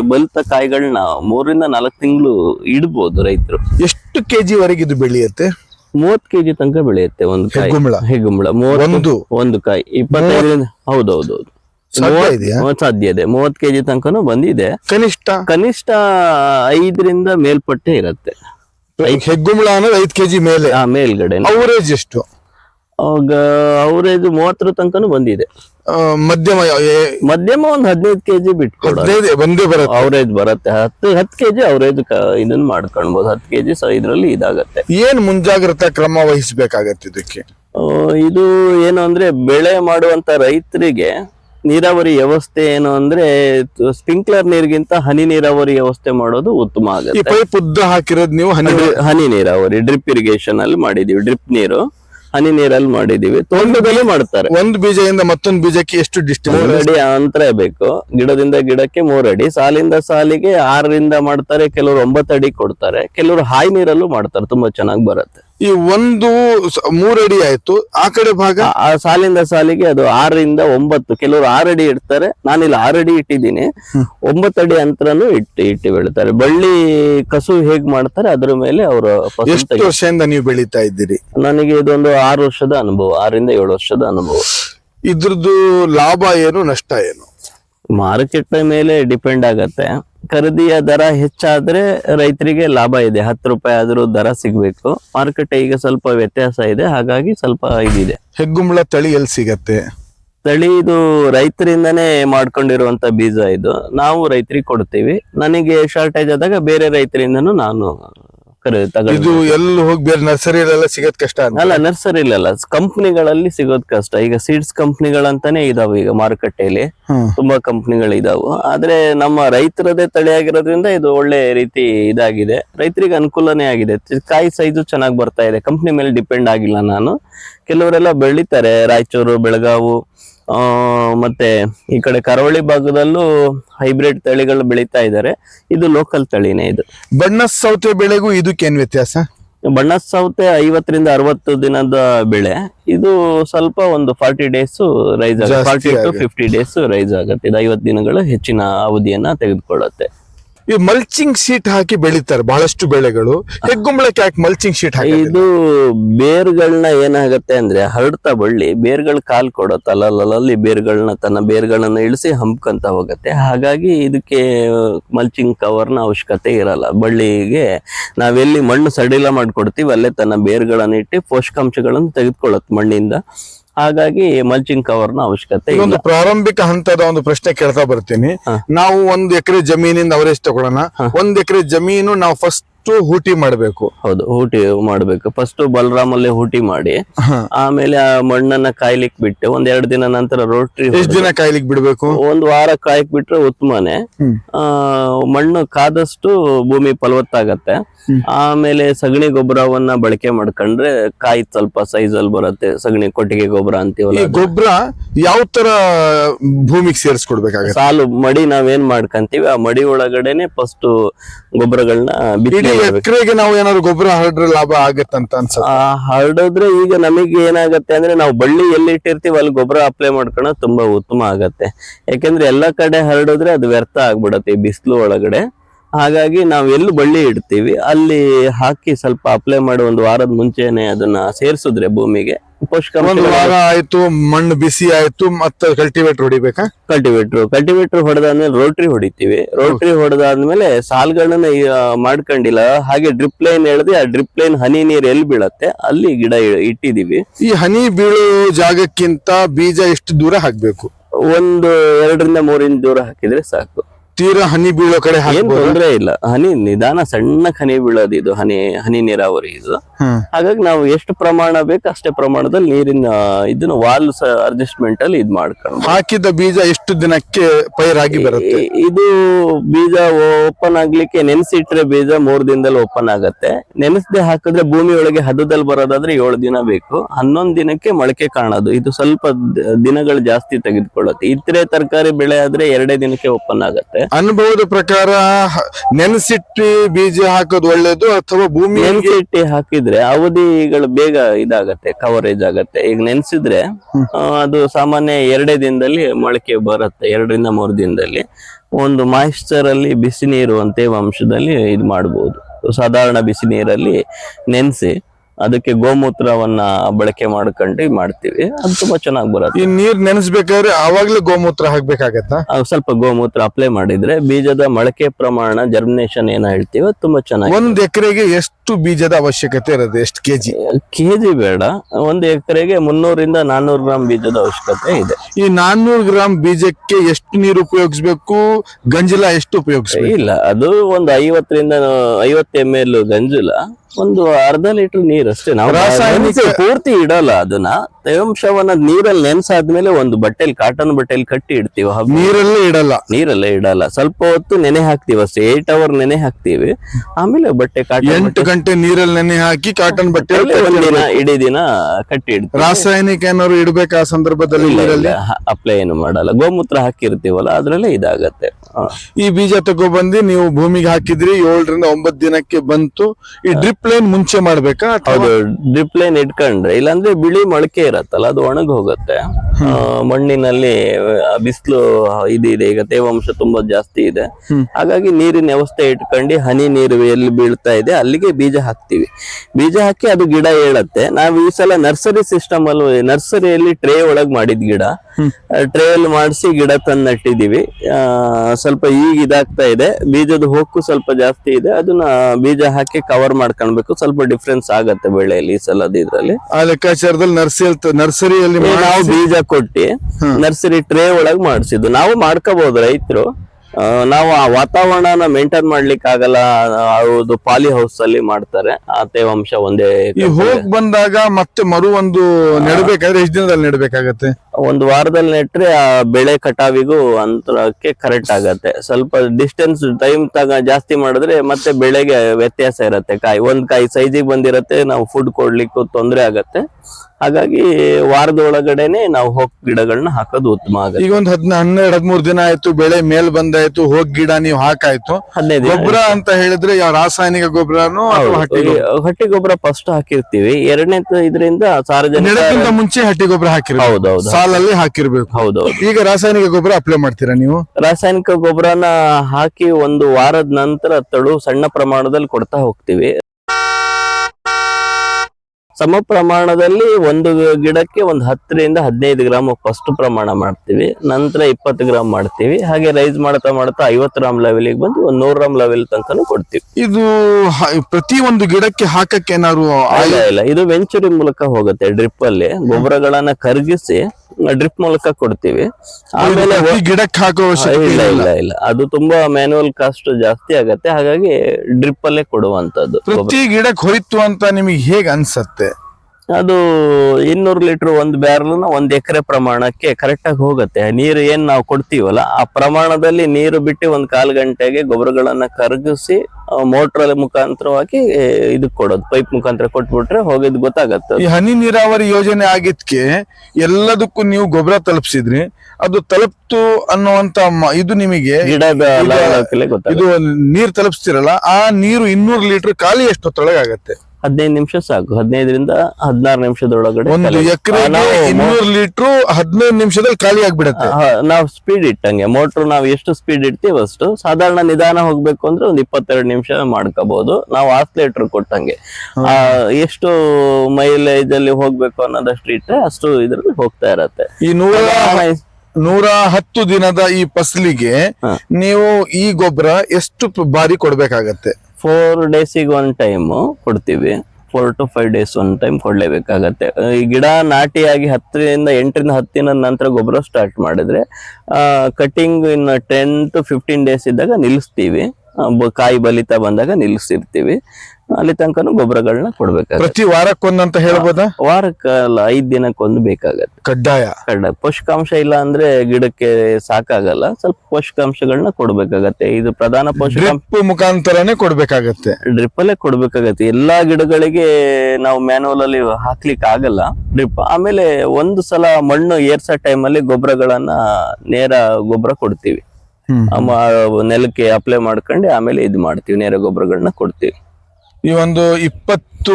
Speaker 2: ಬಲಿತ ಕಾಯಿಗಳನ್ನ ಮೂರರಿಂದ ನಾಲ್ಕು ತಿಂಗಳು ಇಡ್ಬೋದು ರೈತರು.
Speaker 1: ಎಷ್ಟು ಕೆಜಿ ವರೆಗೆ ಇದು ಬೆಳೆಯುತ್ತೆ?
Speaker 2: ಮೂವತ್ ಕೆಜಿ ತನಕ ಬೆಳೆಯುತ್ತೆ ಒಂದು ಕಾಯಿ.
Speaker 1: ಹೆಗ್ಗುಂಬಳ
Speaker 2: ಹೆಗ್ಗುಂಬಳ ಮೂವತ್ತು
Speaker 1: ಒಂದು.
Speaker 2: ಒಂದು ಕಾಯಿ. ಇಪ್ಪತ್ತೈದರಿಂದ ಹೌದೌದು.
Speaker 1: ಸಾಧ್ಯ ಇದೆಯಾ?
Speaker 2: ಸಾಧ್ಯ ಇದೆ. ಮೂವತ್ ಕೆಜಿ ತನಕನೂ ಬಂದಿದೆ.
Speaker 1: ಕನಿಷ್ಠ?
Speaker 2: ಕನಿಷ್ಠ ಐದರಿಂದ ಮೇಲ್ಪಟ್ಟೆ ಇರತ್ತೆ.
Speaker 1: ಹೆಗ್ಗುಂಬಳ ಅನ್ನೋದು ಐದು ಕೆಜಿ ಮೇಲೆ.
Speaker 2: ಆ ಮೇಲ್ಗಡೆ.
Speaker 1: ಅವರೇಜ್ ಎಷ್ಟು?
Speaker 2: ಅವಾಗ ಅವರೇಜ್ ಮೂವತ್ತರ ತನಕನೂ ಬಂದಿದೆ.
Speaker 1: ಮಧ್ಯಮ
Speaker 2: ಮಧ್ಯಮ ಒಂದ್ ಹದಿನೈದು ಕೆಜಿ
Speaker 1: ಬಿಟ್ಟು ಬಂದೇ ಬರುತ್ತೆ.
Speaker 2: ಅವರೇಜ್ ಬರುತ್ತೆ. ಹತ್ತು ಹತ್ತು ಕೆಜಿ ಅವರೇಜ್ ಇದನ್ನ ಮಾಡ್ಕೊಳ್ಬಹುದು ಹತ್ತು ಕೆಜಿ ಸೊ ಇದ್ರಲ್ಲಿ ಇದಾಗತ್ತೆ.
Speaker 1: ಏನ್ ಮುಂಜಾಗ್ರತಾ ಕ್ರಮ ವಹಿಸಬೇಕಾಗತ್ತೆ ಇದಕ್ಕೆ?
Speaker 2: ಇದು ಏನು ಅಂದ್ರೆ ಬೆಳೆ ಮಾಡುವಂತ ರೈತರಿಗೆ ನೀರಾವರಿ ವ್ಯವಸ್ಥೆ ಏನು ಅಂದ್ರೆ ಸ್ಪ್ರಿಂಕ್ಲರ್ ನೀರಿಗಿಂತ ಹನಿ ನೀರಾವರಿ ವ್ಯವಸ್ಥೆ ಮಾಡೋದು ಉತ್ತಮ ಆಗುತ್ತೆ.
Speaker 1: ಪೈಪ್ ಉದ್ದ ಹಾಕಿರೋದು ನೀವು ಹನಿ
Speaker 2: ಹನಿ ನೀರಾವರಿ ಡ್ರಿಪ್ ಇರಿಗೇಷನ್ ಅಲ್ಲಿ ಮಾಡಿದೀವಿ ಡ್ರಿಪ್ ನೀರು. ಹನಿ ನೀರಲ್ಲಿ ಮಾಡಿದೀವಿ. ತೋಟದಲ್ಲಿ ಮಾಡ್ತಾರೆ.
Speaker 1: ಒಂದು ಬೀಜದಿಂದ ಮತ್ತೊಂದು ಬೀಜಕ್ಕೆ ಎಷ್ಟು ಡಿಸ್ಟೆನ್ಸ್
Speaker 2: ಅಡಿ ಅಂತರ ಬೇಕು. ಗಿಡದಿಂದ ಗಿಡಕ್ಕೆ ಮೂರ್ ಅಡಿ. ಸಾಲಿಂದ ಸಾಲಿಗೆ ಆರರಿಂದ ಮಾಡ್ತಾರೆ ಕೆಲವರು ಒಂಬತ್ತು ಅಡಿ ಕೊಡ್ತಾರೆ. ಕೆಲವರು ಹಾಯಿ ನೀರಲ್ಲೂ ಮಾಡ್ತಾರೆ ತುಂಬಾ ಚೆನ್ನಾಗಿ ಬರುತ್ತೆ.
Speaker 1: ಈ ಒಂದು ಮೂರಡಿ ಅಡಿ ಆಯ್ತು. ಆ ಕಡೆ ಭಾಗ?
Speaker 2: ಆ- ಸಾಲಿಂದ ಸಾಲಿಗೆ ಅದು ಆರರಿಂದ ಒಂಬತ್ತು. ಕೆಲವರು ಆರಡಿ ಇಡ್ತಾರೆ. ನಾನಿಲ್ಲಿ ಆರಡಿ ಇಟ್ಟಿದ್ದೀನಿ. ಒಂಬತ್ತಡಿ ಅಡಿ ಅಂತರನು ಇಟ್ಟು ಇಟ್ಟು ಬೆಳಿತಾರೆ. ಬಳ್ಳಿ ಕಸು ಹೇಗ್ ಮಾಡ್ತಾರೆ ಅದ್ರ ಮೇಲೆ ಅವರು
Speaker 1: ಎಷ್ಟು ವರ್ಷದಿಂದ ನೀವು ಬೆಳೀತಾ ಇದ್ದೀರಿ?
Speaker 2: ನನಗೆ ಇದೊಂದು ಆರು ವರ್ಷದ ಅನುಭವ ಆರಿಂದ ಏಳು ವರ್ಷದ ಅನುಭವ.
Speaker 1: ಇದ್ರದ್ದು ಲಾಭ ಏನು ನಷ್ಟ ಏನು?
Speaker 2: ಮಾರುಕಟ್ಟೆ ಮೇಲೆ ಡಿಪೆಂಡ್ ಆಗತ್ತೆ. ಖರೀದಿಯ ದರ ಹೆಚ್ಚಾದ್ರೆ ರೈತರಿಗೆ ಲಾಭ ಇದೆ. ಹತ್ತು ರೂಪಾಯಿ ಆದ್ರೂ ದರ ಸಿಗ್ಬೇಕು. ಮಾರುಕಟ್ಟೆ ಈಗ ಸ್ವಲ್ಪ ವ್ಯತ್ಯಾಸ ಇದೆ. ಹಾಗಾಗಿ ಸ್ವಲ್ಪ ಇದಿದೆ.
Speaker 1: ಹೆಗ್ಗುಂಬಳ ತಳಿ ಎಲ್ಲಿ ಸಿಗತ್ತೆ?
Speaker 2: ತಳಿ ಇದು ರೈತರಿಂದನೇ ಮಾಡ್ಕೊಂಡಿರುವಂತ ಬೀಜ ಇದು. ನಾವು ರೈತರಿಗೆ ಕೊಡ್ತೀವಿ. ನನಗೆ ಶಾರ್ಟೇಜ್ ಆದಾಗ ಬೇರೆ ರೈತರಿಂದನೂ ನಾನು ಕರೆ ತಗೊಂಡು
Speaker 1: ಇದು ಎಲ್ಲಿ ಹೋಗಿ ಬೇರೆ ನರ್ಸರಿಯಲ್ಲೆಲ್ಲ ಸಿಗೋದ್ ಕಷ್ಟ ಅಂತ?
Speaker 2: ಅಲ್ಲ ನರ್ಸರಿಲೆಲ್ಲ ಕಂಪ್ನಿಗಳಲ್ಲಿ ಸಿಗೋದ್ ಕಷ್ಟ. ಈಗ ಸೀಡ್ಸ್ ಕಂಪ್ನಿಗಳಂತಾನೆ ಇದಾವೆ ಈಗ ಮಾರುಕಟ್ಟೆಯಲ್ಲಿ
Speaker 1: ಹ್ಮ್.
Speaker 2: ತುಂಬಾ ಕಂಪ್ನಿಗಳು ಇದಾವು ಆದ್ರೆ ನಮ್ಮ ರೈತರದೇ ತಳಿಯಾಗಿರೋದ್ರಿಂದ ಇದು ಒಳ್ಳೆ ರೀತಿ ಇದಾಗಿದೆ. ರೈತರಿಗೆ ಅನುಕೂಲನೇ ಆಗಿದೆ. ಕಾಯಿ ಸೈಜು ಚೆನ್ನಾಗಿ ಬರ್ತಾ ಇದೆ. ಕಂಪ್ನಿ ಮೇಲೆ ಡಿಪೆಂಡ್ ಆಗಿಲ್ಲ ನಾನು. ಕೆಲವರೆಲ್ಲ ಬೆಳಿತಾರೆ. ರಾಯಚೂರು ಬೆಳಗಾವು ಮತ್ತೆ ಈ ಕಡೆ ಕರಾವಳಿ ಭಾಗದಲ್ಲೂ ಹೈಬ್ರಿಡ್ ತಳಿಗಳು ಬೆಳೀತಾ ಇದ್ದಾರೆ ಇದು ಲೋಕಲ್ ತಳಿನೇ ಇದು.
Speaker 1: ಬಣ್ಣ ಸೌತೆ ಬೆಳೆಗೂ ಇದಕ್ಕೇನು ವ್ಯತ್ಯಾಸ?
Speaker 2: ಬಣ್ಣ ಸೌತೆ ಐವತ್ತರಿಂದ ಅರವತ್ತು ದಿನದ ಬೆಳೆ. ಇದು ಸ್ವಲ್ಪ ಒಂದು ಫಾರ್ಟಿ ಡೇಸ್ ರೈಸ್ ಆಗುತ್ತೆ. Forty to. Fifty days rise ಆಗುತ್ತೆ. ಇದು ಐವತ್ತು ದಿನಗಳು ಹೆಚ್ಚಿನ ಅವಧಿಯನ್ನ ತೆಗೆದುಕೊಳ್ಳುತ್ತೆ.
Speaker 1: ಈ ಮಲ್ಚಿಂಗ್ ಶೀಟ್ ಹಾಕಿ ಬೆಳೀತಾರೆ ಬಹಳಷ್ಟು ಬೆಳೆಗಳು. ಹೆಗ್ಗುಂಬಳಕ್ಕೆ ಯಾಕೆ ಮಲ್ಚಿಂಗ್ ಶೀಟ್ ಹಾಕಿ
Speaker 2: ಇದು ಬೇರುಗಳನ್ನ ಏನಾಗತ್ತೆ ಅಂದ್ರೆ ಹರಡ್ತಾ ಬಳ್ಳಿ ಬೇರ್ಗಳು ಕಾಲ್ ಕೊಡತ್ತಲ್ಲಲ್ಲಿ ಬೇರ್ಗಳನ್ನ ತನ್ನ ಬೇರುಗಳನ್ನ ಇಳಿಸಿ ಹಂಪ್ಕಂತ ಹೋಗುತ್ತೆ. ಹಾಗಾಗಿ ಇದಕ್ಕೆ ಮಲ್ಚಿಂಗ್ ಕವರ್ನ ಅವಶ್ಯಕತೆ ಇರಲ್ಲ. ಬಳ್ಳಿಗೆ ನಾವೆಲ್ಲಿ ಮಣ್ಣು ಸಡಿಲ ಮಾಡ್ಕೊಡ್ತೀವಿ ಅಲ್ಲೇ ತನ್ನ ಬೇರುಗಳನ್ನ ಇಟ್ಟು ಪೋಷಕಾಂಶಗಳನ್ನು ತೆಗೆದುಕೊಳ್ಳುತ್ತೆ ಮಣ್ಣಿಂದ. ಹಾಗಾಗಿ ಮಲ್ಚಿಂಗ್ ಕವರ್ನ ಅವಶ್ಯಕತೆ ಇಲ್ಲ.
Speaker 1: ಒಂದು ಪ್ರಾರಂಭಿಕ ಹಂತದ ಒಂದು ಪ್ರಶ್ನೆ ಕೇಳ್ತಾ ಬರ್ತೀನಿ. ನಾವು ಒಂದ್ ಎಕರೆ ಜಮೀನಿಂದ ಅವರೇಜ್ ತಗೊಳ್ಳೋಣ. ಒಂದ್ ಎಕರೆ ಜಮೀನು ನಾವು ಫಸ್ಟ್ ಹೂಟಿ ಮಾಡ್ಬೇಕು.
Speaker 2: ಹೌದು ಹೂಟಿ ಮಾಡ್ಬೇಕು. ಫಸ್ಟ್ ಬಲರಾಮಲ್ಲೇ ಹೂಟಿ ಮಾಡಿ ಆಮೇಲೆ ಆ ಮಣ್ಣನ್ನ ಕಾಯ್ಲಿಕ್ ಬಿಟ್ಟು ಒಂದ್ ಎರಡು ದಿನ ನಂತರ ರೋಟ್ರಿ
Speaker 1: ಎಷ್ಟು ದಿನ ಕಾಯ್ಲಿಕ್ ಬಿಡ್ಬೇಕು?
Speaker 2: ಒಂದ್ ವಾರ ಕಾಯಕ್ ಬಿಟ್ರೆ ಉತ್ತಮನೆ ಆ ಮಣ್ಣು ಕಾದಷ್ಟು ಭೂಮಿ ಫಲವತ್ತಾಗತ್ತೆ. ಆಮೇಲೆ ಸಗಣಿ ಗೊಬ್ಬರವನ್ನ ಬಳಕೆ ಮಾಡ್ಕೊಂಡ್ರೆ ಕಾಯಿ ಸ್ವಲ್ಪ ಸೈಜ್ ಅಲ್ಲಿ ಬರುತ್ತೆ ಸಗಣಿ ಕೊಟ್ಟಿಗೆ ಗೊಬ್ಬರ ಅಂತೀವಲ್ಲ
Speaker 1: ಗೊಬ್ಬರ ಯಾವ ತರ ಭೂಮಿಗೆ ಸೇರಿಸ್ಕೊಡ್ಬೇಕಾಗತ್ತೆ?
Speaker 2: ಸಾಲು ಮಡಿ ನಾವೇನ್ ಮಾಡ್ಕಂತೀವಿ ಆ ಮಡಿ ಒಳಗಡೆನೆ ಫಸ್ಟ್ ಗೊಬ್ಬರಗಳನ್ನ ಮಾಡ್ಬೇಕು
Speaker 1: ಎಕರೆಗೆ ನಾವು ಏನಾದ್ರು ಗೊಬ್ಬರ ಹರಡ್ರೆ ಲಾಭ ಆಗತ್ತೆ ಅಂತ
Speaker 2: ಅನ್ಸ ಹರಡಿದ್ರೆ ಈಗ ನಮಗೆ ಏನಾಗತ್ತೆ ಅಂದ್ರೆ ನಾವು ಬಳ್ಳಿ ಎಲ್ಲಿ ಇಟ್ಟಿರ್ತೀವಿ ಅಲ್ಲಿ ಗೊಬ್ಬರ ಅಪ್ಲೈ ಮಾಡ್ಕೊಳ್ಳೋದು ತುಂಬಾ ಉತ್ತಮ ಆಗತ್ತೆ. ಯಾಕೆಂದ್ರೆ ಎಲ್ಲಾ ಕಡೆ ಹರಡಿದ್ರೆ ಅದು ವ್ಯರ್ಥ ಆಗ್ಬಿಡತ್ತೆ ಈ ಬಿಸಿಲು ಒಳಗಡೆ. ಹಾಗಾಗಿ ನಾವು ಎಲ್ಲಿ ಬಳ್ಳಿ ಇಡ್ತೀವಿ ಅಲ್ಲಿ ಹಾಕಿ ಸ್ವಲ್ಪ ಅಪ್ಲೈ ಮಾಡಿ ಒಂದು ವಾರದ ಮುಂಚೆನೆ ಅದನ್ನ ಸೇರ್ಸಿದ್ರೆ ಭೂಮಿಗೆ.
Speaker 1: ಒಂದು ವಾರ ಆಯ್ತು ಮಣ್ಣು ಬಿಸಿ ಆಯ್ತು ಮತ್ತೆ ಕಲ್ಟಿವೇಟರ್ ಹೊಡಿಬೇಕಾ?
Speaker 2: ಕಲ್ಟಿವೇಟರ್ ಕಲ್ಟಿವೇಟರ್ ಹೊಡೆದಾದ್ಮೇಲೆ ರೋಟ್ರಿ ಹೊಡಿತೀವಿ. ರೋಟ್ರಿ ಹೊಡೆದಾದ್ಮೇಲೆ ಸಾಲ್ಗಳನ್ನ ಮಾಡ್ಕೊಂಡಿಲ್ಲ. ಹಾಗೆ ಡ್ರಿಪ್ ಲೈನ್ ಎಳ್ದಿ ಆ ಡ್ರಿಪ್ ಲೈನ್ ಹನಿ ನೀರ್ ಎಲ್ಲಿ ಬೀಳತ್ತೆ? ಅಲ್ಲಿ ಗಿಡ ಇಟ್ಟಿದೀವಿ.
Speaker 1: ಈ ಹನಿ ಬೀಳೋ ಜಾಗಕ್ಕಿಂತ ಬೀಜ ಎಷ್ಟು ದೂರ ಹಾಕ್ಬೇಕು?
Speaker 2: ಒಂದು ಎರಡರಿಂದ ಮೂರಿಂದ ದೂರ ಹಾಕಿದ್ರೆ ಸಾಕು.
Speaker 1: ತೀರಾ ಹನಿ ಬೀಳೋ ಕಡೆ
Speaker 2: ಏನ್ ತೊಂದ್ರೆ ಇಲ್ಲ. ಹನಿ ನಿಧಾನ ಸಣ್ಣ ಹನಿ ಬೀಳೋದು ಇದು ಹನಿ ಹನಿ ನೀರಾವರಿ ಇದು. ಹಾಗಾಗಿ ನಾವು ಎಷ್ಟು ಪ್ರಮಾಣ ಬೇಕು ಅಷ್ಟೇ ಪ್ರಮಾಣದಲ್ಲಿ ನೀರಿನ ಇದನ್ನ ವಾಲ್ ಅಡ್ಜಸ್ಟ್ಮೆಂಟ್ ಅಲ್ಲಿ ಇದ್ ಮಾಡ್ಕೊಂಡು
Speaker 1: ಹಾಕಿದ ಬೀಜ ಎಷ್ಟು ದಿನಕ್ಕೆ ಪೈರಾಗಿ ಬರುತ್ತೆ?
Speaker 2: ಇದು ಬೀಜ ಓಪನ್ ಆಗ್ಲಿಕ್ಕೆ ನೆನೆಸಿಟ್ರೆ ಬೀಜ ಮೂರ್ ದಿನದಲ್ಲಿ ಓಪನ್ ಆಗತ್ತೆ. ನೆನೆಸದೆ ಹಾಕಿದ್ರೆ ಭೂಮಿ ಒಳಗೆ ಹದದಲ್ಲಿ ಬರೋದಾದ್ರೆ ಏಳು ದಿನ ಬೇಕು. ಹನ್ನೊಂದು ದಿನಕ್ಕೆ ಮೊಳಕೆ ಕಾಣೋದು. ಇದು ಸ್ವಲ್ಪ ದಿನಗಳು ಜಾಸ್ತಿ ತೆಗೆದುಕೊಳ್ಳುತ್ತೆ. ಇತರೆ ತರಕಾರಿ ಬೆಳೆ ಆದ್ರೆ ಎರಡೇ ದಿನಕ್ಕೆ ಓಪನ್ ಆಗತ್ತೆ.
Speaker 1: ಅನುಭವದ ಪ್ರಕಾರ ನೆನೆಸಿಟ್ಟು ಬೀಜ ಹಾಕೋದು ಒಳ್ಳೇದು ಅಥವಾ ಭೂಮಿ
Speaker 2: ನೆನೆಸಿಟ್ಟಿ ಹಾಕಿದ್ರೆ ಅವಧಿಗಳು ಬೇಗ ಇದಾಗತ್ತೆ ಕವರೇಜ್ ಆಗತ್ತೆ. ಈಗ ನೆನೆಸಿದ್ರೆ ಅದು ಸಾಮಾನ್ಯ ಎರಡೇ ದಿನದಲ್ಲಿ ಮೊಳಕೆ ಬರುತ್ತೆ ಎರಡರಿಂದ ಮೂರು ದಿನದಲ್ಲಿ. ಒಂದು ಮಾಯಿಶ್ಚರ್ ಅಲ್ಲಿ ಬಿಸಿ ನೀರು ತೇವಾಂಶದಲ್ಲಿ ಇದು ಮಾಡಬಹುದು ಸಾಧಾರಣ ಬಿಸಿ ನೀರಲ್ಲಿ ನೆನೆಸಿ ಅದಕ್ಕೆ ಗೋಮೂತ್ರವನ್ನ ಬಳಕೆ ಮಾಡ್ಕೊಂಡು ಮಾಡ್ತೀವಿ. ಅದು ತುಂಬಾ ಚೆನ್ನಾಗಿ ಬರುತ್ತೆ.
Speaker 1: ಈ ನೀರ್ ನೆನೆಸ್ಬೇಕಾದ್ರೆ ಆವಾಗ್ಲೇ ಗೋಮೂತ್ರ ಹಾಕ್ಬೇಕಾಗತ್ತಾ?
Speaker 2: ಸ್ವಲ್ಪ ಗೋಮೂತ್ರ ಅಪ್ಲೈ ಮಾಡಿದ್ರೆ ಬೀಜದ ಮೊಳಕೆ ಪ್ರಮಾಣ ಜರ್ಮಿನೇಷನ್ ಏನ ಹೇಳ್ತೀವೋ ತುಂಬಾ ಚೆನ್ನಾಗಿ
Speaker 1: ಒಂದ್ ಎಕರೆಗೆ ಎಷ್ಟು ಬೀಜದ ಅವಶ್ಯಕತೆ ಇರುತ್ತೆ ಎಷ್ಟು ಕೆಜಿ?
Speaker 2: ಕೆಜಿ ಬೇಡ. ಒಂದ್ ಎಕರೆಗೆ ಮುನ್ನೂರಿಂದ ನಾನ್ನೂರು ಗ್ರಾಮ್ ಬೀಜದ ಅವಶ್ಯಕತೆ ಇದೆ.
Speaker 1: ಈ ನಾನ್ನೂರು ಗ್ರಾಮ್ ಬೀಜಕ್ಕೆ ಎಷ್ಟು ನೀರು ಉಪಯೋಗಿಸ್ಬೇಕು? ಗಂಜಲ ಎಷ್ಟು ಉಪಯೋಗಿಸ್ಬೇಕು?
Speaker 2: ಇಲ್ಲ ಅದು ಒಂದು ಐವತ್ತರಿಂದ ಐವತ್ತು ಎಂ ಎಲ್ ಗಂಜುಲ. ಒಂದು ಅರ್ಧ ಲೀಟರ್ ನೀರ್ ಅಷ್ಟೇ. ನಾವು
Speaker 1: ರಾಸಾಯನಿಕ-
Speaker 2: ಪೂರ್ತಿ ಇಡಲ್ಲ ಅದನ್ನ. ತೇವಾಂಶವನ್ನ ನೀರಲ್ಲಿ ನೆನ್ಸಾದ್ಮೇಲೆ ಒಂದು ಬಟ್ಟೆಲಿ ಕಾಟನ್ ಬಟ್ಟೆಲಿ ಕಟ್ಟಿ ಇಡ್ತೀವಿ
Speaker 1: ನೀರಲ್ಲೇ ಇಡಲ್ಲ.
Speaker 2: ನೀರಲ್ಲೇ ಇಡಲ್ಲ. ಸ್ವಲ್ಪ ಹೊತ್ತು ನೆನೆ ಹಾಕ್ತಿವಿ ಅಷ್ಟೇ. ಏಟ್ ಅವರ್ ನೆನೆ ಹಾಕ್ತಿವಿ. ಆಮೇಲೆ ಬಟ್ಟೆ ಕಾಟನ್
Speaker 1: ಎಂಟು ಗಂಟೆ ನೀರಲ್ಲಿ ನೆನೆ ಹಾಕಿ ಕಾಟನ್ ಬಟ್ಟೆ
Speaker 2: ಒಂದಿನ ಇಡೀ ದಿನ ಕಟ್ಟಿ ಇಡ್ತೀವಿ.
Speaker 1: ರಾಸಾಯನಿಕ ಏನಾದ್ರು ಇಡಬೇಕು ಆ ಸಂದರ್ಭದಲ್ಲಿ ನೀರಲ್ಲಿ?
Speaker 2: ಅಪ್ಲೈ ಏನು ಮಾಡಲ್ಲ. ಗೋಮೂತ್ರ ಹಾಕಿರ್ತೀವಲ್ಲ ಅದ್ರಲ್ಲೇ ಇದಾಗತ್ತೆ.
Speaker 1: ಈ ಬೀಜ ತಗೊಬಂದು ನೀವು ಭೂಮಿಗೆ ಹಾಕಿದ್ರಿ ಏಳರಿಂದ ಒಂಬತ್ತು ದಿನಕ್ಕೆ ಬಂತು ಈ ಡ್ರಿಪ್ ಲೈನ್ ಮುಂಚೆ ಮಾಡ್ಬೇಕಾ
Speaker 2: ಹೌದು ಡ್ರಿಪ್ ಲೈನ್ ಇಟ್ಕೊಂಡ್ರೆ. ಇಲ್ಲಾಂದ್ರೆ ಬಿಳಿ ಮೊಳಕೆ ಇರತ್ತಲ್ಲ ಅದು ಒಣಗಿ ಹೋಗುತ್ತೆ ಮಣ್ಣಿನಲ್ಲಿ ಬಿಸಿಲು ಇದಿದೆ ಈಗ ತೇವಾಂಶ ತುಂಬಾ ಜಾಸ್ತಿ ಇದೆ. ಹಾಗಾಗಿ ನೀರಿನ ವ್ಯವಸ್ಥೆ ಇಟ್ಕೊಂಡು ಹನಿ ನೀರು ಎಲ್ಲಿ ಬೀಳ್ತಾ ಇದೆ ಅಲ್ಲಿಗೆ ಬೀಜ ಹಾಕ್ತಿವಿ. ಬೀಜ ಹಾಕಿ ಅದು ಗಿಡ ಹೇಳತ್ತೆ ನಾವು ಈ ಸಲ ನರ್ಸರಿ ಸಿಸ್ಟಮ್ ಅಲ್ಲಿ ನರ್ಸರಿಯಲ್ಲಿ ಟ್ರೇ ಒಳಗ್ ಮಾಡಿದ್ ಗಿಡ. ಟ್ರೇ ಅಲ್ಲಿ ಮಾಡಿಸಿ ಗಿಡ ತಂದು ನಟ್ಟಿದೀವಿ. ಆ, ಸ್ವಲ್ಪ ಈಗ ಇದಾಗ್ತಾ ಇದೆ. ಬೀಜದ ಹೊಕ್ಕು ಸ್ವಲ್ಪ ಜಾಸ್ತಿ ಇದೆ. ಅದನ್ನ ಬೀಜ ಹಾಕಿ ಕವರ್ ಮಾಡ್ಕೊಳ್ಬೇಕು. ಸ್ವಲ್ಪ ಡಿಫ್ರೆನ್ಸ್ ಆಗತ್ತೆ ಬೆಳೆಯಲ್ಲಿ ಈ ಸಲದ ಇದ್ರಲ್ಲಿ.
Speaker 1: ಆ ಲೆಕ್ಕಾಚಾರದಲ್ಲಿ ನರ್ಸರಿ ನರ್ಸರಿಯಲ್ಲಿ
Speaker 2: ನಾವು ಬೀಜ ಕೊಟ್ಟಿ ನರ್ಸರಿ ಟ್ರೇ ಒಳಗ್ ಮಾಡಿಸಿದ್ದು. ನಾವು ಮಾಡ್ಕೋಬಹುದು ರೈತರು. ನಾವು ಆ ವಾತಾವರಣನ ಮೇಂಟೈನ್ ಮಾಡ್ಲಿಕ್ಕೆ ಆಗಲ್ಲ ಅದು ಪಾಲಿ ಹೌಸ್ ಅಲ್ಲಿ ಮಾಡ್ತಾರೆ. ಆ ತೇವಾಂಶ ಒಂದೇ
Speaker 1: ಈ ಹೋಗ್ ಬಂದಾಗ ಮತ್ತೆ ಮರು ಒಂದು ನೆಡ್ಬೇಕಾದ್ರೆ ಎಷ್ಟು ದಿನದಲ್ಲಿ ನೆಡ್ಬೇಕಾಗತ್ತೆ?
Speaker 2: ಒಂದು ವಾರದಲ್ಲಿ ನೆಟ್ರೆ ಆ ಬೆಳೆ ಕಟಾವಿಗೂ ಅಂತರಕ್ಕೆ ಕರೆಕ್ಟ್ ಆಗತ್ತೆ. ಸ್ವಲ್ಪ ಡಿಸ್ಟೆನ್ಸ್ ಟೈಮ್ ತಗ ಜಾಸ್ತಿ ಮಾಡಿದ್ರೆ ಮತ್ತೆ ಬೆಳೆಗೆ ವ್ಯತ್ಯಾಸ ಇರತ್ತೆ ಕಾಯಿ. ಒಂದ್ ಕಾಯಿ ಸೈಜಿಗೆ ಬಂದಿರತ್ತೆ ನಾವು ಫುಡ್ ಕೊಡ್ಲಿಕ್ಕೂ ತೊಂದರೆ ಆಗತ್ತೆ. ಹಾಗಾಗಿ ವಾರದ ಒಳಗಡೆನೆ ನಾವು ಹೋಗ್ ಗಿಡಗಳನ್ನ ಹಾಕೋದು ಉತ್ತಮ ಆಗುತ್ತೆ.
Speaker 1: ಈಗ ಒಂದು ಹದಿನ ಹನ್ನೆರಡು ಹದಿಮೂರು ದಿನ ಆಯ್ತು ಬೆಳೆ ಮೇಲ್ ಬಂದಾಯ್ತು ಹೋಗ್ ಗಿಡ ನೀವು ಹಾಕಾಯ್ತು.
Speaker 2: ಹದಿನೈದು ದಿನ
Speaker 1: ಗೊಬ್ಬರ ಅಂತ ಹೇಳಿದ್ರೆ ಯಾವ ರಾಸಾಯನಿಕ ಗೊಬ್ಬರನು ಅಥವಾ ಹಟ್ಟಿ
Speaker 2: ಹಟ್ಟಿ ಗೊಬ್ಬರ ಫಸ್ಟ್ ಹಾಕಿರ್ತೀವಿ. ಎರಡನೇ ಇದರಿಂದ ಸಾರ್ವಜನಿಕ
Speaker 1: ನೆಡಕ್ಕಿಂತ ಮುಂಚೆ ಹಟ್ಟಿ ಗೊಬ್ಬರ ಹಾಕಿರ್ಬೇಕು.
Speaker 2: ಹೌದೌದು
Speaker 1: ಸಾಲಲ್ಲಿ ಹಾಕಿರ್ಬೇಕು.
Speaker 2: ಹೌದೌದು
Speaker 1: ಈಗ ರಾಸಾಯನಿಕ ಗೊಬ್ಬರ ಅಪ್ಲೈ ಮಾಡ್ತೀರಾ ನೀವು?
Speaker 2: ರಾಸಾಯನಿಕ ಗೊಬ್ಬರನ ಹಾಕಿ ಒಂದು ವಾರದ ನಂತರ ತಳು ಸಣ್ಣ ಪ್ರಮಾಣದಲ್ಲಿ ಕೊಡ್ತಾ ಹೋಗ್ತೀವಿ. ಸಮ ಪ್ರಮಾಣದಲ್ಲಿ ಒಂದು ಗಿಡಕ್ಕೆ ಒಂದು ಹತ್ತರಿಂದ ಹದಿನೈದು ಗ್ರಾಮ್ ಫಸ್ಟ್ ಪ್ರಮಾಣ ಮಾಡ್ತೀವಿ. ನಂತರ ಇಪ್ಪತ್ತು ಗ್ರಾಮ್ ಮಾಡ್ತೀವಿ. ಹಾಗೆ ರೈಸ್ ಮಾಡ್ತಾ ಮಾಡ್ತಾ ಐವತ್ತು ಗ್ರಾಮ್ ಲೆವೆಲ್ಗೆ ಬಂದು ಒಂದು ನೂರು ಗ್ರಾಮ್ ಲೆವೆಲ್ ತನಕನೂ ಕೊಡ್ತೀವಿ.
Speaker 1: ಇದು ಪ್ರತಿ ಒಂದು ಗಿಡಕ್ಕೆ ಹಾಕಕ್ಕೆ ಏನಾದ್ರು
Speaker 2: ಇಲ್ಲ ಇಲ್ಲ. ಇದು ವೆಂಚುರಿ ಮೂಲಕ ಹೋಗುತ್ತೆ ಡ್ರಿಪ್ ಅಲ್ಲಿ. ಗೊಬ್ಬರಗಳನ್ನ ಕರಗಿಸಿ ಡ್ರಿಪ್ ಮೂಲಕ ಕೊಡ್ತೀವಿ. ಆಮೇಲೆ
Speaker 1: ಗಿಡಕ್ಕೆ ಹಾಕೋ ಇಲ್ಲ
Speaker 2: ಇಲ್ಲ ಇಲ್ಲ. ಅದು ತುಂಬಾ ಮ್ಯಾನುವಲ್ ಕಾಸ್ಟ್ ಜಾಸ್ತಿ ಆಗತ್ತೆ. ಹಾಗಾಗಿ ಡ್ರಿಪ್ ಅಲ್ಲೇ ಕೊಡುವಂತದ್ದು
Speaker 1: ಪ್ರತಿ ಗಿಡಕ್ಕೆ ಹೋಯ್ತು ಅಂತ ನಿಮಗೆ ಹೇಗ್ ಅನ್ಸತ್ತೆ?
Speaker 2: ಅದು ಇನ್ನೂರು ಲೀಟರ್ ಒಂದು ಬ್ಯಾರಲ್ನ ಒಂದ್ ಎಕರೆ ಪ್ರಮಾಣಕ್ಕೆ ಕರೆಕ್ಟ್ ಆಗಿ ಹೋಗುತ್ತೆ. ನೀರು ಏನ್ ನಾವು ಕೊಡ್ತೀವಲ್ಲ ಆ ಪ್ರಮಾಣದಲ್ಲಿ ನೀರು ಬಿಟ್ಟು ಒಂದ್ ಕಾಲ್ ಗಂಟೆಗೆ ಗೊಬ್ಬರಗಳನ್ನ ಕರಗಿಸಿ ಮೋಟ್ರ್ ಮುಖಾಂತರವಾಗಿ ಇದಕ್ಕೆ ಕೊಡೋದು ಪೈಪ್ ಮುಖಾಂತರ ಕೊಟ್ಬಿಟ್ರೆ ಹೋಗಿದ್ ಗೊತ್ತಾಗತ್ತೆ.
Speaker 1: ಈ ಹನಿ ನೀರಾವರಿ ಯೋಜನೆ ಆಗಿದ್ಕೆ ಎಲ್ಲದಕ್ಕೂ ನೀವು ಗೊಬ್ಬರ ತಲುಪಿಸಿದ್ರಿ. ಅದು ತಲುಪ್ತು ಅನ್ನುವಂತ ಇದು ನಿಮಗೆ
Speaker 2: ಗಿಡದ
Speaker 1: ಇದು ನೀರ್ ತಲುಪಿಸ್ತಿರಲ್ಲ ಆ ನೀರು ಇನ್ನೂರು ಲೀಟರ್ ಖಾಲಿ ಎಷ್ಟೊತ್ತೊಳಗೆ ಆಗತ್ತೆ
Speaker 2: ಹದಿನೈದು ನಿಮಿಷ ಸಾಕು. ಹದಿನೈದರಿಂದ ಹದಿನಾರು ನಿಮಿಷದೊಳಗಡೆ
Speaker 1: ಒಂದು
Speaker 2: ಖಾಲಿ. ಆ, ನಾವು
Speaker 1: ಇನ್ನೂರು ಲೀಟರ್ ಹದಿನೈದು ನಿಮಿಷದಲ್ಲಿ ಖಾಲಿ ಆಗ್ಬಿಡತ್ತೆ.
Speaker 2: ನಾವು ಸ್ಪೀಡ್ ಇಟ್ಟಂಗೆ. ಮೋಟ್ರ್ ನಾವು ಎಷ್ಟು ಸ್ಪೀಡ್ ಇಡ್ತೀವಿ ಅಷ್ಟು. ಸಾಧಾರಣ ನಿಧಾನ ಹೋಗ್ಬೇಕು ಅಂದ್ರೆ ಒಂದ್ ಇಪ್ಪತ್ತೆರಡು ನಿಮಿಷ ಮಾಡ್ಕೋಬಹುದು ನಾವು ಆಸ್ಲೇಟರ್ ಕೊಟ್ಟಂಗೆ. ಆ, ಎಷ್ಟು ಮೈಲ್ ಇದಲ್ಲಿ ಹೋಗ್ಬೇಕು ಅನ್ನೋದಷ್ಟು ಇಟ್ಟರೆ ಅಷ್ಟು ಇದ್ರಲ್ಲಿ ಹೋಗ್ತಾ ಇರತ್ತೆ.
Speaker 1: ಈ ನೂರ ನೂರ ಹತ್ತು ದಿನದ ಈ ಫಸಲಿಗೆ
Speaker 2: ಹಾ.
Speaker 1: ನೀವು ಈ ಗೊಬ್ಬರ ಎಷ್ಟು ಪ- ಬಾರಿ ಕೊಡ್ಬೇಕಾಗತ್ತೆ?
Speaker 2: ಫೋರ್ ಡೇಸಿಗೆ ಒನ್ ಟೈಮ್ ಕೊಡ್ತೀವಿ. Four to five days one time ಕೊಡಲೇಬೇಕಾಗತ್ತೆ. ಈ ಗಿಡ ನಾಟಿಯಾಗಿ ಹತ್ತರಿಂದ ಎಂಟರಿಂದ ಹತ್ತಿನ ನಂತರ ಗೊಬ್ಬರ ಸ್ಟಾರ್ಟ್ ಮಾಡಿದ್ರೆ cutting in ten to fifteen days ಇದ್ದಾಗ ನಿಲ್ಲಿಸ್ತೀವಿ. ಕಾಯಿ ಬಲಿತಾ ಬಂದಾಗ ನಿಲ್ಲಿಸಿರ್ತೀವಿ. ಅಲ್ಲಿ ತನಕನೂ ಗೊಬ್ಬರಗಳನ್ನ ಕೊಡ್ಬೇಕಾಗುತ್ತೆ.
Speaker 1: ಪ್ರತಿ ವಾರಕ್ಕೊಂದಂತ ಹೇಳ್ಬೋದಾ?
Speaker 2: ವಾರಕ್ಕಲ್ಲ ಐದ್ ದಿನಕ್ಕೊಂದು ಬೇಕಾಗತ್ತೆ.
Speaker 1: ಕಡ್ಡಾಯ.
Speaker 2: ಕಡ್ಡಾಯ. ಪೋಷಕಾಂಶ ಇಲ್ಲ ಅಂದ್ರೆ ಗಿಡಕ್ಕೆ ಸಾಕಾಗಲ್ಲ. ಸ್ವಲ್ಪ ಪೋಷಕಾಂಶಗಳನ್ನ ಕೊಡ್ಬೇಕಾಗತ್ತೆ. ಇದು ಪ್ರಧಾನ ಪೋಷಕಾಂಶ.
Speaker 1: ಮುಖಾಂತರನೇ ಕೊಡ್ಬೇಕಾಗತ್ತೆ.
Speaker 2: ಡ್ರಿಪ್ ಅಲ್ಲೇ ಕೊಡ್ಬೇಕಾಗತ್ತೆ. ಎಲ್ಲಾ ಗಿಡಗಳಿಗೆ ನಾವು ಮ್ಯಾನುವಲ್ ಅಲ್ಲಿ ಹಾಕ್ಲಿಕ್ಕೆ ಆಗಲ್ಲ ಡ್ರಿಪ್. ಆಮೇಲೆ ಒಂದು ಸಲ ಮಣ್ಣು ಏರ್ಸೋ ಟೈಮಲ್ಲಿ ಗೊಬ್ಬರಗಳನ್ನ ನೇರ ಗೊಬ್ಬರ ಕೊಡ್ತೀವಿ. ನೆಲಕ್ಕೆ ಅಪ್ಲೈ ಮಾಡ್ಕೊಂಡು ಆಮೇಲೆ ಇದು ಮಾಡ್ತೀವಿ ನೇರ ಗೊಬ್ಬರಗಳನ್ನ ಕೊಡ್ತೀವಿ.
Speaker 1: ಈ ಒಂದು ಇಪ್ಪತ್ತು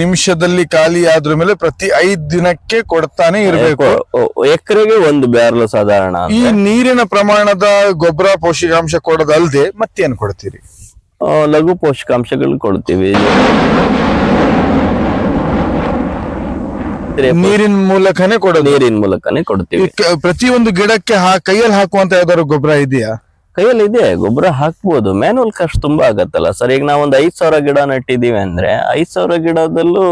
Speaker 1: ನಿಮಿಷದಲ್ಲಿ ಖಾಲಿ ಆದ್ರ ಮೇಲೆ ಪ್ರತಿ ಐದ್ ದಿನಕ್ಕೆ ಕೊಡ್ತಾನೆ ಇರಬೇಕು.
Speaker 2: ಎಕರೆಗೆ ಒಂದು ಬ್ಯಾರಲ್ ಸಾಧಾರಣ
Speaker 1: ಈ ನೀರಿನ ಪ್ರಮಾಣದ ಗೊಬ್ಬರ ಪೋಷಕಾಂಶ ಕೊಡೋದಲ್ದೆ ಮತ್ತೇನ್ ಕೊಡ್ತೀರಿ?
Speaker 2: ಲಘು ಪೋಷಕಾಂಶಗಳು ಕೊಡ್ತೀವಿ.
Speaker 1: ನೀರಿನ ಮೂಲಕನೇ ಕೊಡೋದು.
Speaker 2: ನೀರಿನ ಮೂಲಕನೇ ಕೊಡ್ತೀವಿ.
Speaker 1: ಪ್ರತಿ ಪ್ರತಿಯೊಂದು ಗಿಡಕ್ಕೆ ಕೈಯಲ್ಲಿ ಹಾಕುವಂತ ಯಾವ್ದಾದ್ರು ಗೊಬ್ಬರ ಇದೆಯಾ?
Speaker 2: ಕೈಯಲ್ಲಿ ಇದೆ ಗೊಬ್ಬರ ಹಾಕ್ಬೋದು. ಮ್ಯಾನುವಲ್ ಕಾಸ್ಟ್ ತುಂಬಾ ಆಗತ್ತಲ್ಲ ಸರ್. ಈಗ ನಾವು ಒಂದು ಐದ್ ಸಾವಿರ ಗಿಡ ನೆಟ್ಟಿದೀವಿ ಅಂದ್ರೆ ಐದ್ ಸಾವಿರ ಗಿಡದಲ್ಲೂ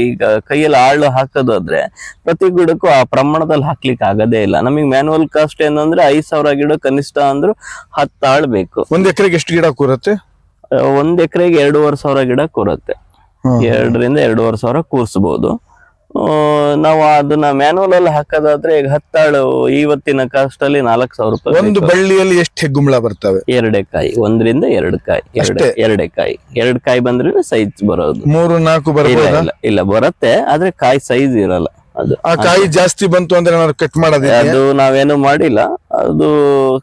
Speaker 2: ಈಗ ಕೈಯಲ್ಲಿ ಆಳು ಹಾಕೋದಾದ್ರೆ ಪ್ರತಿ ಗಿಡಕ್ಕೂ ಆ ಪ್ರಮಾಣದಲ್ಲಿ ಹಾಕ್ಲಿಕ್ಕೆ ಆಗದೇ ಇಲ್ಲ. ನಮಗೆ ಮ್ಯಾನುವಲ್ ಕಾಸ್ಟ್ ಏನಂದ್ರೆ ಐದ್ ಸಾವಿರ ಗಿಡ ಕನಿಷ್ಠ ಅಂದ್ರು ಹತ್ತು ಆಳು ಬೇಕು.
Speaker 1: ಒಂದ್ ಎಕರೆಗೆ ಎಷ್ಟು ಗಿಡ ಕೂರುತ್ತೆ?
Speaker 2: ಒಂದ್ ಎಕರೆಗೆ ಎರಡೂವರೆ ಸಾವಿರ ಗಿಡ ಕೂರತ್ತೆ. ಎರಡರಿಂದ ಎರಡೂವರೆ ಸಾವಿರ ಕೂರಿಸ್ಬೋದು. ಆ, ನಾವು ಅದನ್ನ ಮ್ಯಾನುವಲ್ ಅಲ್ಲಿ ಹಾಕೋದಾದ್ರೆ ಈಗ ಹತ್ತಾಳು ಇವತ್ತಿನ ಕಾಸ್ಟ್ ಅಲ್ಲಿ ನಾಲ್ಕು ಸಾವಿರ ರೂಪಾಯಿ
Speaker 1: ಒಂದು ಬಳ್ಳಿಯಲ್ಲಿ ಎಷ್ಟು ಹೆಗ್ಗುಂಬಳ ಬರ್ತವೆ?
Speaker 2: ಎರಡೇ ಕಾಯಿ ಒಂದರಿಂದ ಎರಡು ಕಾಯಿ ಎರಡೇ ಎರಡೇ ಕಾಯಿ ಎರಡು ಕಾಯಿ ಬಂದ್ರೆ ಸೈಜ್ ಬರೋದು.
Speaker 1: ಮೂರು ನಾಲ್ಕು
Speaker 2: ಇಲ್ಲ ಬರುತ್ತೆ ಆದ್ರೆ ಕಾಯಿ ಸೈಜ್ ಇರಲ್ಲ ಅದು.
Speaker 1: ಆ ಕಾಯಿ ಜಾಸ್ತಿ ಬಂತು ಅಂದ್ರೆ ಏನಾದ್ರು ಕಟ್ ಮಾಡೋದು
Speaker 2: ಅದು ನಾವೇನು ಮಾಡಿಲ್ಲ. ಅದು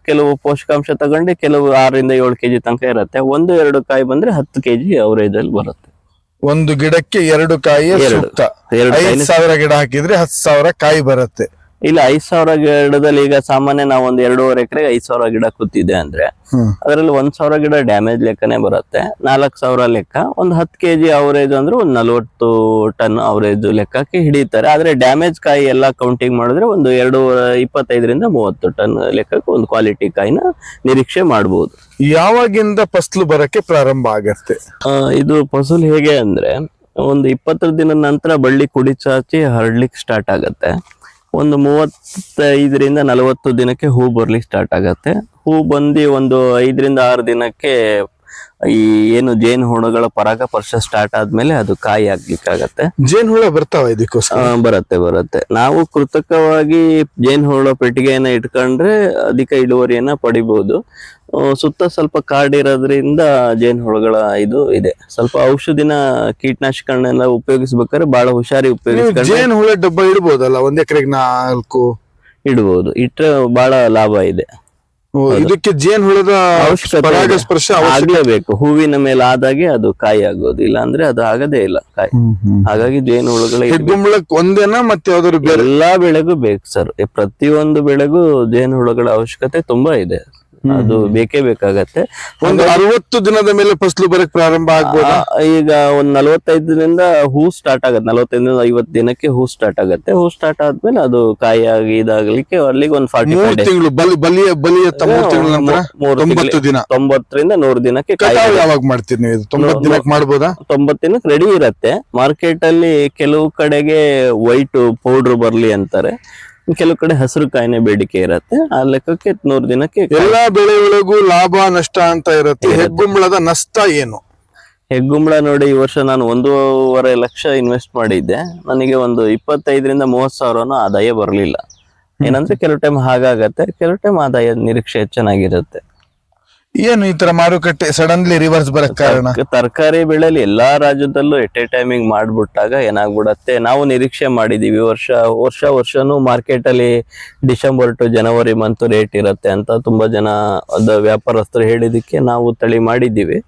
Speaker 2: ಕೆಲವು ಪೋಷಕಾಂಶ ತಗೊಂಡು ಕೆಲವು ಆರರಿಂದ ಏಳು ಕೆಜಿ ತನಕ ಇರುತ್ತೆ. ಒಂದು ಎರಡು ಕಾಯಿ ಬಂದ್ರೆ ಹತ್ತು ಕೆಜಿ ಅವರೇಜ್ ಅಲ್ಲಿ ಬರುತ್ತೆ.
Speaker 1: ಒಂದು ಗಿಡಕ್ಕೆ ಎರಡು ಕಾಯಿ
Speaker 2: ಎರಡು.
Speaker 1: ಸೂಕ್ತ
Speaker 2: ಎರಡು
Speaker 1: ಐದ್ ಸಾವಿರ ಗಿಡ ಹಾಕಿದ್ರೆ ಹತ್ತು ಸಾವಿರ ಕಾಯಿ ಬರುತ್ತೆ.
Speaker 2: ಇಲ್ಲ ಐದ್ ಸಾವಿರ ಗಿಡದಲ್ಲಿ ಈಗ ಸಾಮಾನ್ಯ ನಾವು ಒಂದು ಎರಡೂವರೆ ಎಕರೆ ಐದ್ ಸಾವಿರ ಗಿಡ ಕೂತಿದೆ ಅಂದ್ರೆ
Speaker 1: ಹ್ಮ್.
Speaker 2: ಅದರಲ್ಲಿ ಒಂದ್ ಸಾವಿರ ಗಿಡ ಡ್ಯಾಮೇಜ್ ಲೆಕ್ಕನೇ ಬರುತ್ತೆ. ನಾಲ್ಕು ಸಾವಿರ ಲೆಕ್ಕ ಒಂದು ಹತ್ತು ಕೆಜಿ ಅವರೇಜ್ ಅಂದ್ರೆ ಒಂದು ನಲ್ವತ್ತು ಟನ್ ಅವರೇಜ್ ಲೆಕ್ಕಕ್ಕೆ ಹಿಡಿತಾರೆ. ಆದ್ರೆ ಡ್ಯಾಮೇಜ್ ಕಾಯಿ ಎಲ್ಲ ಕೌಂಟಿಂಗ್ ಮಾಡಿದ್ರೆ ಒಂದು ಎರಡು ಇಪ್ಪತ್ತೈದರಿಂದ ಮೂವತ್ತು ಟನ್ ಲೆಕ್ಕಕ್ಕೆ ಒಂದು ಕ್ವಾಲಿಟಿ ಕಾಯಿನ ನಿರೀಕ್ಷೆ ಮಾಡಬಹುದು
Speaker 1: ಯಾವಾಗಿಂದ ಫಸಲು ಬರಕ್ಕೆ ಪ್ರಾರಂಭ ಆಗತ್ತೆ?
Speaker 2: ಇದು ಫಸಲು ಹೇಗೆ ಅಂದ್ರೆ, ಒಂದು ಇಪ್ಪತ್ತರ ದಿನ ನಂತರ ಬಳ್ಳಿ ಕುಡಿ ಚಾಚಿ ಹರಡ್ಲಿಕ್ಕೆ ಸ್ಟಾರ್ಟ್ ಆಗತ್ತೆ. ಒಂದು ಮೂವತ್ತೈದರಿಂದ ನಲವತ್ತು ದಿನಕ್ಕೆ ಹೂ ಬರ್ಲಿಕ್ಕೆ ಸ್ಟಾರ್ಟ್ ಆಗತ್ತೆ. ಹೂ ಬಂದು ಒಂದು ಐದರಿಂದ ಆರು ದಿನಕ್ಕೆ ಈ ಏನು ಜೇನು ಹುಳುಗಳ ಪರ್ಶ ಸ್ಟಾರ್ಟ್ ಆದ್ಮೇಲೆ ಅದು ಕಾಯಿ ಆಗ್ಲಿಕ್ಕಾಗತ್ತೆ.
Speaker 1: ಜೇನುಹುಳ ಬರ್ತಾವ ಇದಕ್ಕೋಸ್ಕರ?
Speaker 2: ಬರುತ್ತೆ ಬರುತ್ತೆ. ನಾವು ಕೃತಕವಾಗಿ ಜೇನು ಹುಳ ಪೆಟ್ಟಿಗೆಯನ್ನ ಇಟ್ಕೊಂಡ್ರೆ ಅಧಿಕ ಇಳುವರಿಯನ್ನ ಪಡಿಬಹುದು ಸುತ್ತ ಸ್ವಲ್ಪ ಕಾಡಿರೋದ್ರಿಂದ ಜೇನು ಹುಳುಗಳ ಇದು ಇದೆ. ಸ್ವಲ್ಪ ಔಷಧಿನ ಕೀಟನಾಶಕಗಳನ್ನೆಲ್ಲ ಉಪಯೋಗಿಸ್ಬೇಕಾದ್ರೆ ಬಹಳ ಹುಷಾರಿ
Speaker 1: ಉಪಯೋಗಿಸ್ಕೊಂಡು
Speaker 2: ಜೇನು
Speaker 1: ಹುಳ ಡಬ್ಬ ಇಡ್ಬೋದಲ್ಲ ಒಂದ್ ಎಕರೆಗೆ ನಾಲ್ಕು?
Speaker 2: ಇಡ್ಬೋದು. ಇಟ್ರೆ ಬಹಳ ಲಾಭ ಇದೆ.
Speaker 1: ಇದಕ್ಕೆ ಜೇನುಹುಳದ
Speaker 2: ಅವಶ್ಯಕತೆ
Speaker 1: ಸ್ಪರ್ಶ
Speaker 2: ಆಗ್ಲೇಬೇಕು. ಹೂವಿನ ಮೇಲೆ ಆದಾಗೆ ಅದು ಕಾಯಿ ಆಗೋದು. ಇಲ್ಲ ಅಂದ್ರೆ ಅದು ಆಗದೇ ಇಲ್ಲ ಕಾಯಿ. ಹಾಗಾಗಿ ಜೇನು ಹುಳುಗಳ
Speaker 1: ಒಂದೇನ ಮತ್ತೆ ಯಾವ್ದಾದ್ರು
Speaker 2: ಎಲ್ಲಾ ಬೆಳೆಗೂ ಬೇಕು ಸರ್. ಪ್ರತಿಯೊಂದು ಬೆಳೆಗೂ ಜೇನು ಹುಳುಗಳ ಅವಶ್ಯಕತೆ ತುಂಬಾ ಇದೆ. ಅದು ಬೇಕೇ ಬೇಕಾಗತ್ತೆ.
Speaker 1: ಒಂದು ಅರವತ್ತು ದಿನದ ಮೇಲೆ ಫಸಲು ಬರಕ್ ಪ್ರಾರಂಭ ಆಗ್ಬೋದು?
Speaker 2: ಈಗ ಒಂದ್ ನಲವತ್ತೈದರಿಂದ ಹೂ ಸ್ಟಾರ್ಟ್ ಆಗತ್ತೆ. ನಲವತ್ತೈದರಿಂದ ಐವತ್ತು ದಿನಕ್ಕೆ ಹೂ ಸ್ಟಾರ್ಟ್ ಆಗತ್ತೆ. ಹೂ ಸ್ಟಾರ್ಟ್ ಆದ್ಮೇಲೆ ಅದು ಕಾಯಿಯಾಗಿ ಇದಾಗ್ಲಿಕ್ಕೆ ಅಲ್ಲಿಗೆ ಒಂದ್ ಫಾರ್ಟಿ
Speaker 1: ಮೂರ್ ತಿಂಗಳು ಬಲಿ ಬಲಿಯ ಮೂರು ತೊಂಬತ್ತು ದಿನ.
Speaker 2: ತೊಂಬತ್ತರಿಂದ ನೂರು ದಿನಕ್ಕೆ ಕಾಯಿ
Speaker 1: ಯಾವಾಗ ಮಾಡ್ತೀರಿ ನೀವು ತೊಂಬತ್ತು ದಿನಕ್ಕೆ ಮಾಡ್ಬೋದಾ?
Speaker 2: ತೊಂಬತ್ತು ದಿನಕ್ಕೆ ರೆಡಿ ಇರತ್ತೆ. ಮಾರ್ಕೆಟ್ ಅಲ್ಲಿ ಕೆಲವು ಕಡೆಗೆ ವೈಟ್ ಪೌಡರ್ ಬರ್ಲಿ ಅಂತಾರೆ. ಕೆಲವು ಕಡೆ ಹಸಿರು ಕಾಯಿನೆ ಬೇಡಿಕೆ ಇರತ್ತೆ. ಆ ಲೆಕ್ಕಕ್ಕೆ ನೂರು ದಿನಕ್ಕೆ
Speaker 1: ಎಲ್ಲಾ ಬೆಳೆಗಳಿಗೂ ಲಾಭ ನಷ್ಟ ಅಂತ ಇರುತ್ತೆ. ಹೆಗ್ಗುಂಬಳದ ನಷ್ಟ ಏನು?
Speaker 2: ಹೆಗ್ಗುಂಬಳ ನೋಡಿ ಈ ವರ್ಷ ನಾನು ಒಂದೂವರೆ ಲಕ್ಷ ಇನ್ವೆಸ್ಟ್ ಮಾಡಿದ್ದೆ. ನನಗೆ ಒಂದು ಇಪ್ಪತ್ತೈದರಿಂದ ಮೂವತ್ತು ಸಾವಿರನೂ ಆದಾಯ ಬರಲಿಲ್ಲ. ಏನಂದ್ರೆ ಕೆಲವು ಟೈಮ್ ಹಾಗಾಗತ್ತೆ. ಕೆಲವು ಟೈಮ್ ಆದಾಯ ನಿರೀಕ್ಷೆ ಚೆನ್ನಾಗಿರುತ್ತೆ
Speaker 1: ಏನು ಈ ತರ ಮಾರುಕಟ್ಟೆ ಸಡನ್ಲಿ ರಿವರ್ಸ್ ಬರಕ್ ಕಾರಣ?
Speaker 2: ತರಕಾರಿ ಬೆಳೆಯಲ್ಲಿ ಎಲ್ಲಾ ರಾಜ್ಯದಲ್ಲೂ ಎಟ್ ಎ ಟೈಮಿಂಗ್ ಮಾಡ್ಬಿಟ್ಟಾಗ ಏನಾಗ್ಬಿಡತ್ತೆ? ನಾವು ನಿರೀಕ್ಷೆ ಮಾಡಿದೀವಿ. ವರ್ಷ ವರ್ಷ ವರ್ಷನೂ ಮಾರ್ಕೆಟ್ ಅಲ್ಲಿ ಡಿಸೆಂಬರ್ ಟು ಜನವರಿ ಮಂತ್ ರೇಟ್ ಇರುತ್ತೆ ಅಂತ ತುಂಬಾ ಜನ ಅದ ವ್ಯಾಪಾರಸ್ಥರು ಹೇಳಿದಕ್ಕೆ ನಾವು ತಳಿ ಮಾಡಿದ್ದೀವಿ.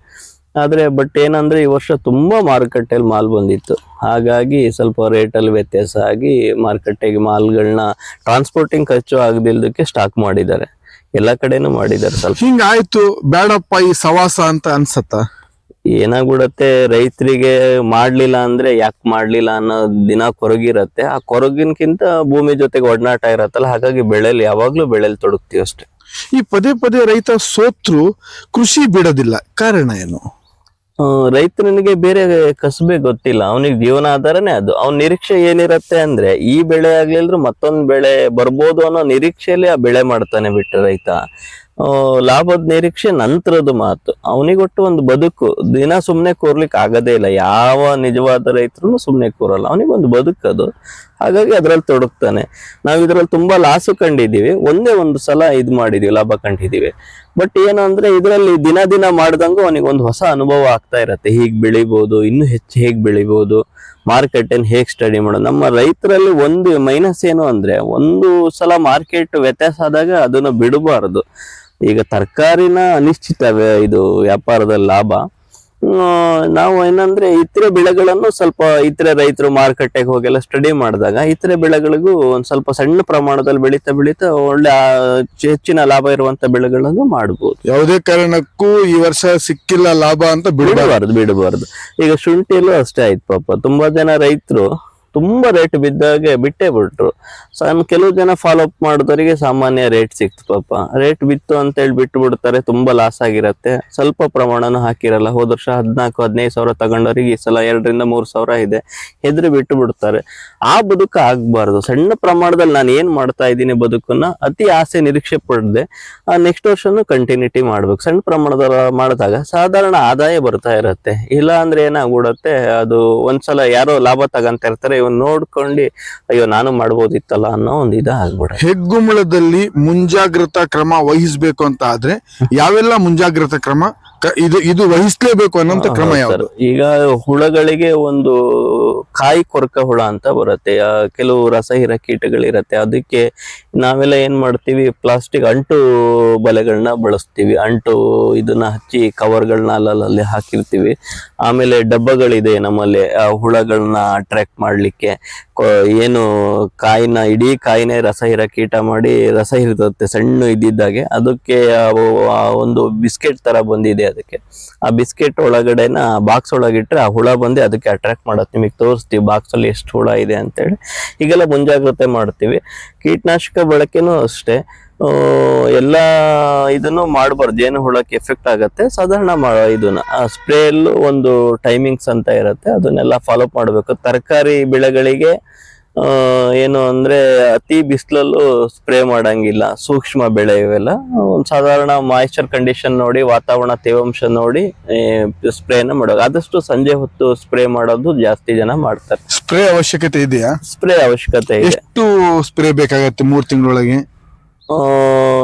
Speaker 2: ಆದ್ರೆ ಬಟ್ ಏನಂದ್ರೆ ಈ ವರ್ಷ ತುಂಬಾ ಮಾರುಕಟ್ಟೆಯಲ್ಲಿ ಮಾಲ್ ಬಂದಿತ್ತು. ಹಾಗಾಗಿ ಸ್ವಲ್ಪ ರೇಟ್ ಅಲ್ಲಿ ವ್ಯತ್ಯಾಸ ಆಗಿ ಮಾರುಕಟ್ಟೆಗೆ ಮಾಲ್ಗಳನ್ನ ಟ್ರಾನ್ಸ್ಪೋರ್ಟಿಂಗ್ ಖರ್ಚು ಆಗದಿಲ್ದಕ್ಕೆ ಸ್ಟಾಕ್ ಮಾಡಿದ್ದಾರೆ. ಎಲ್ಲ ಕಡೆನೂ ಮಾಡಿದ್ದಾರೆ ಸ್ವಲ್ಪ.
Speaker 1: ಹಿಂಗಾಯ್ತು ಬೇಡಪ್ಪ ಈ ಸವಾಸ ಅಂತ ಅನ್ಸತ್ತ?
Speaker 2: ಏನಾಗ್ಬಿಡತ್ತೆ ರೈತರಿಗೆ ಮಾಡ್ಲಿಲ್ಲ ಅಂದ್ರೆ ಯಾಕೆ ಮಾಡ್ಲಿಲ್ಲ ಅನ್ನೋ ದಿನ ಕೊರಗಿರತ್ತೆ. ಆ ಕೊರಗಿನಕ್ಕಿಂತ ಭೂಮಿ ಜೊತೆಗೆ ಒಡನಾಟ ಇರತ್ತಲ್ಲ ಹಾಗಾಗಿ ಬೆಳೆಯಲ್ಲಿ ಯಾವಾಗ್ಲೂ ಬೆಳೆಯಲ್ಲಿ ತೊಡಗ್ತೀವಿ ಅಷ್ಟೇ.
Speaker 1: ಈ ಪದೇ ಪದೇ ರೈತ ಸೋತ್ರು ಕೃಷಿ ಬಿಡೋದಿಲ್ಲ. ಕಾರಣ ಏನು?
Speaker 2: ರೈತನಿಗೆ ಬೇರೆ ಕಸಬೆ ಗೊತ್ತಿಲ್ಲ. ಅವನಿಗೆ ಜೀವನಾಧಾರನೇ ಅದು. ಅವ್ನ ನಿರೀಕ್ಷೆ ಏನಿರತ್ತೆ ಅಂದ್ರೆ, ಈ ಬೆಳೆ ಆಗ್ಲಿಲ್ದ್ರು ಮತ್ತೊಂದ್ ಬೆಳೆ ಬರ್ಬೋದು ಅನ್ನೋ ನಿರೀಕ್ಷೆಯಲ್ಲಿ ಆ ಬೆಳೆ ಮಾಡ್ತಾನೆ ಬಿಟ್ಟು ರೈತ. ಲಾಭದ ನಿರೀಕ್ಷೆ ನಂತರದ ಮಾತು. ಅವನಿಗೊಟ್ಟು ಒಂದು ಬದುಕು, ದಿನ ಸುಮ್ಮನೆ ಕೂರ್ಲಿಕ್ಕೆ ಆಗದೇ ಇಲ್ಲ. ಯಾವ ನಿಜವಾದ ರೈತರು ಸುಮ್ಮನೆ ಕೂರಲ್ಲ. ಅವನಿಗೊಂದು ಅದು. ಹಾಗಾಗಿ ಅದ್ರಲ್ಲಿ ತೊಡಗ್ತಾನೆ. ನಾವು ಇದರಲ್ಲಿ ತುಂಬಾ ಲಾಸು ಕಂಡಿದ್ದೀವಿ. ಒಂದೇ ಒಂದು ಸಲ ಇದು ಮಾಡಿದೀವಿ ಲಾಭ ಕಂಡಿದ್ದೀವಿ. ಬಟ್ ಏನು ಅಂದ್ರೆ ಇದರಲ್ಲಿ ದಿನ ದಿನ ಮಾಡ್ದಂಗೂ ಅವನಿಗೆ ಒಂದು ಹೊಸ ಅನುಭವ ಆಗ್ತಾ ಇರತ್ತೆ. ಹೀಗೆ ಬೆಳಿಬಹುದು ಇನ್ನು ಹೆಚ್ಚು ಹೇಗೆ ಬೆಳಿಬಹುದು ಮಾರ್ಕೆಟ್ ಅನ್ನು ಹೇಗ್ ಸ್ಟಡಿ ಮಾಡೋದು. ನಮ್ಮ ರೈತರಲ್ಲಿ ಒಂದು ಮೈನಸ್ ಏನು ಅಂದ್ರೆ ಒಂದು ಸಲ ಮಾರ್ಕೆಟ್ ವ್ಯತ್ಯಾಸ ಆದಾಗ ಅದನ್ನ ಬಿಡಬಾರದು. ಈಗ ತರಕಾರಿನ ಅನಿಶ್ಚಿತ ಇದು ವ್ಯಾಪಾರದ ಲಾಭ. ನಾವು ಏನಂದ್ರೆ ಇತರೆ ಬೆಳೆಗಳನ್ನು ಸ್ವಲ್ಪ ಇತರೆ ರೈತರು ಮಾರುಕಟ್ಟೆಗೆ ಹೋಗೆಲ್ಲ ಸ್ಟಡಿ ಮಾಡಿದಾಗ ಇತರೆ ಬೆಳೆಗಳಿಗೂ ಒಂದ್ ಸ್ವಲ್ಪ ಸಣ್ಣ ಪ್ರಮಾಣದಲ್ಲಿ ಬೆಳೀತಾ ಬೆಳೀತಾ ಒಳ್ಳೆ ಹೆಚ್ಚಿನ ಲಾಭ ಇರುವಂತ ಬೆಳೆಗಳನ್ನು ಮಾಡಬಹುದು
Speaker 1: ಯಾವುದೇ ಕಾರಣಕ್ಕೂ ಈ ವರ್ಷ ಸಿಕ್ಕಿಲ್ಲ ಲಾಭ ಅಂತ ಬಿಡಬಾರದು
Speaker 2: ಬಿಡಬಾರ್ದು. ಈಗ ಶುಂಠಿಯಲ್ಲೂ ಅಷ್ಟೇ ಆಯ್ತು ಪಾಪ. ತುಂಬಾ ಜನ ರೈತರು ತುಂಬಾ ರೇಟ್ ಬಿದ್ದಾಗೆ ಬಿಟ್ಟೇ ಬಿಟ್ರು. ಸಣ್ಣ ಕೆಲವು ಜನ ಫಾಲೋ ಅಪ್ ಮಾಡಿದವರಿಗೆ ಸಾಮಾನ್ಯ ರೇಟ್ ಸಿಕ್ತು ಪಾಪ. ರೇಟ್ ಬಿತ್ತು ಅಂತ ಹೇಳಿ ಬಿಟ್ಟು ಬಿಡ್ತಾರೆ, ತುಂಬಾ ಲಾಸ್ ಆಗಿರುತ್ತೆ. ಸ್ವಲ್ಪ ಪ್ರಮಾಣನೂ ಹಾಕಿರಲ್ಲ. ಹೋದ ವರ್ಷ ಹದಿನಾಲ್ಕು, ಹದಿನೈದು ಸಾವಿರ ತಗೊಂಡವರಿಗೆ ಈ ಸಲ ಎರಡರಿಂದ ಮೂರು ಸಾವಿರ ಇದೆ. ಹೆದ್ರಿ ಬಿಟ್ಟು ಬಿಡ್ತಾರೆ. ಆ ಬದುಕು ಆಗ್ಬಾರ್ದು. ಸಣ್ಣ ಪ್ರಮಾಣದಲ್ಲಿ ನಾನು ಏನ್ ಮಾಡ್ತಾ ಇದ್ದೀನಿ ಬದುಕನ್ನ, ಅತಿ ಆಸೆ ನಿರೀಕ್ಷೆ ಪಡದೆ. ಆ ನೆಕ್ಸ್ಟ್ ವರ್ಷನೂ ಕಂಟಿನ್ಯೂಟಿ ಮಾಡ್ಬೇಕು. ಸಣ್ಣ ಪ್ರಮಾಣದಲ್ಲಿ ಮಾಡಿದಾಗ ಸಾಧಾರಣ ಆದಾಯ ಬರ್ತಾ ಇರತ್ತೆ. ಇಲ್ಲ ಅಂದ್ರೆ ಏನಾಗ್ಬಿಡುತ್ತೆ, ಅದು ಒಂದ್ಸಲ ಯಾರೋ ಲಾಭ ತಗಂತ ಇರ್ತಾರೆ ಇವನ್ ನೋಡ್ಕೊಂಡು, ಅಯ್ಯೋ, ನಾನು ಮಾಡ್ಬೋದಿತ್ತಲ್ಲ ಅನ್ನೋ ಒಂದು ಇದ ಆಗ್ಬಿಡ
Speaker 1: ಹೆಗ್ಗುಂಬಳದಲ್ಲಿ ಮುಂಜಾಗ್ರತಾ ಕ್ರಮ ವಹಿಸ್ಬೇಕು ಅಂತ ಆದ್ರೆ, ಯಾವೆಲ್ಲ ಮುಂಜಾಗ್ರತಾ ಕ್ರಮ? ಇದು ಇದು ವಹಿಸ್ಲೇಬೇಕು ಅನ್ನೋಂತ ಕ್ರಮ ಯಾವುದು?
Speaker 2: ಈಗ ಹುಳಗಳಿಗೆ ಒಂದು ಕಾಯಿ ಕೊರಕ ಹುಳ ಅಂತ ಬರುತ್ತೆ. ಕೆಲವು ಕೆಲವು ರಸಹೀರ ಕೀಟಗಳಿರತ್ತೆ. ಅದಕ್ಕೆ ನಾವೆಲ್ಲ ಏನ್ ಮಾಡ್ತೀವಿ? ಪ್ಲಾಸ್ಟಿಕ್ ಅಂಟು ಬಲೆಗಳನ್ನ ಬಳಸ್ತೀವಿ. ಅಂಟು ಇದನ್ನ ಹಚ್ಚಿ ಕವರ್ಗಳನ್ನ ಅಲ್ಲಲ್ಲಿ ಹಾಕಿರ್ತೀವಿ. ಆಮೇಲೆ ಡಬ್ಬಗಳಿದೆ ನಮ್ಮಲ್ಲಿ. ಆ ಹುಳಗಳನ್ನ ಅಟ್ರಾಕ್ಟ್ ಮಾಡ್ಲಿಕ್ಕೆ. ಏನು ಕಾಯಿನ ಇಡೀ ಕಾಯಿನೇ ರಸಹೀರ ಕೀಟ ಮಾಡಿ ರಸ ಹಿರ್ತದೆ ಸಣ್ಣ ಇದ್ದಿದ್ದಾಗೆ ಅದಕ್ಕೆ ಒಂದು ಬಿಸ್ಕೆಟ್ ತರ ಬಂದಿದೆ ಅದಕ್ಕೆ. ಆ ಬಿಸ್ಕೆಟ್ ಒಳಗಡೆನ ಬಾಕ್ಸ್ ಒಳಗಿಟ್ರೆ ಆ ಹುಳ ಬಂದು ಅದಕ್ಕೆ ಅಟ್ರಾಕ್ಟ್ ಮಾಡತ್ತೆ ನಿಮಗೆ ತೋರಿಸ್ತೀವಿ ಬಾಕ್ಸ್ ಅಲ್ಲಿ ಎಷ್ಟು ಹುಳ ಇದೆ ಅಂತೇಳಿ. ಈಗೆಲ್ಲ ಮುಂಜಾಗ್ರತೆ ಮಾಡ್ತೀವಿ. ಕೀಟನಾಶಕ ಬಳಕೆನೂ ಅಷ್ಟೇ. ಎಲ್ಲ ಇದನ್ನು ಮಾಡಬಾರ್ದು. ಏನು ಹುಳಕ್ಕೆ ಎಫೆಕ್ಟ್ ಆಗುತ್ತೆ, ಸಾಧಾರಣ ಇದನ್ನ. ಸ್ಪ್ರೇಯಲ್ಲೂ ಒಂದು ಟೈಮಿಂಗ್ಸ್ ಅಂತ ಇರುತ್ತೆ. ಅದನ್ನೆಲ್ಲ ಫಾಲೋ ಮಾಡಬೇಕು. ತರಕಾರಿ ಬೆಳೆಗಳಿಗೆ ಏನು ಅಂದ್ರೆ ಅತಿ ಬಿಸಿಲಲ್ಲೂ ಸ್ಪ್ರೇ ಮಾಡಂಗಿಲ್ಲ. ಸೂಕ್ಷ್ಮ ಬೆಳೆ ಇವೆಲ್ಲ. ಒಂದು ಸಾಧಾರಣ ಮಾಯಿಶ್ಚರ್ ಕಂಡೀಷನ್ ನೋಡಿ ವಾತಾವರಣ ತೇವಾಂಶ ನೋಡಿ ಸ್ಪ್ರೇನ ಮಾಡೋದು. ಆದಷ್ಟು ಸಂಜೆ ಹೊತ್ತು ಸ್ಪ್ರೇ ಮಾಡೋದು ಜಾಸ್ತಿ ಜನ ಮಾಡ್ತಾರೆ.
Speaker 1: ಸ್ಪ್ರೇ ಅವಶ್ಯಕತೆ ಇದೆಯಾ?
Speaker 2: ಸ್ಪ್ರೇ ಅವಶ್ಯಕತೆ ಇದೆ.
Speaker 1: ಎಷ್ಟು ಸ್ಪ್ರೇ ಬೇಕಾಗತ್ತೆ ಮೂರ್ ತಿಂಗಳೊಳಗೆ?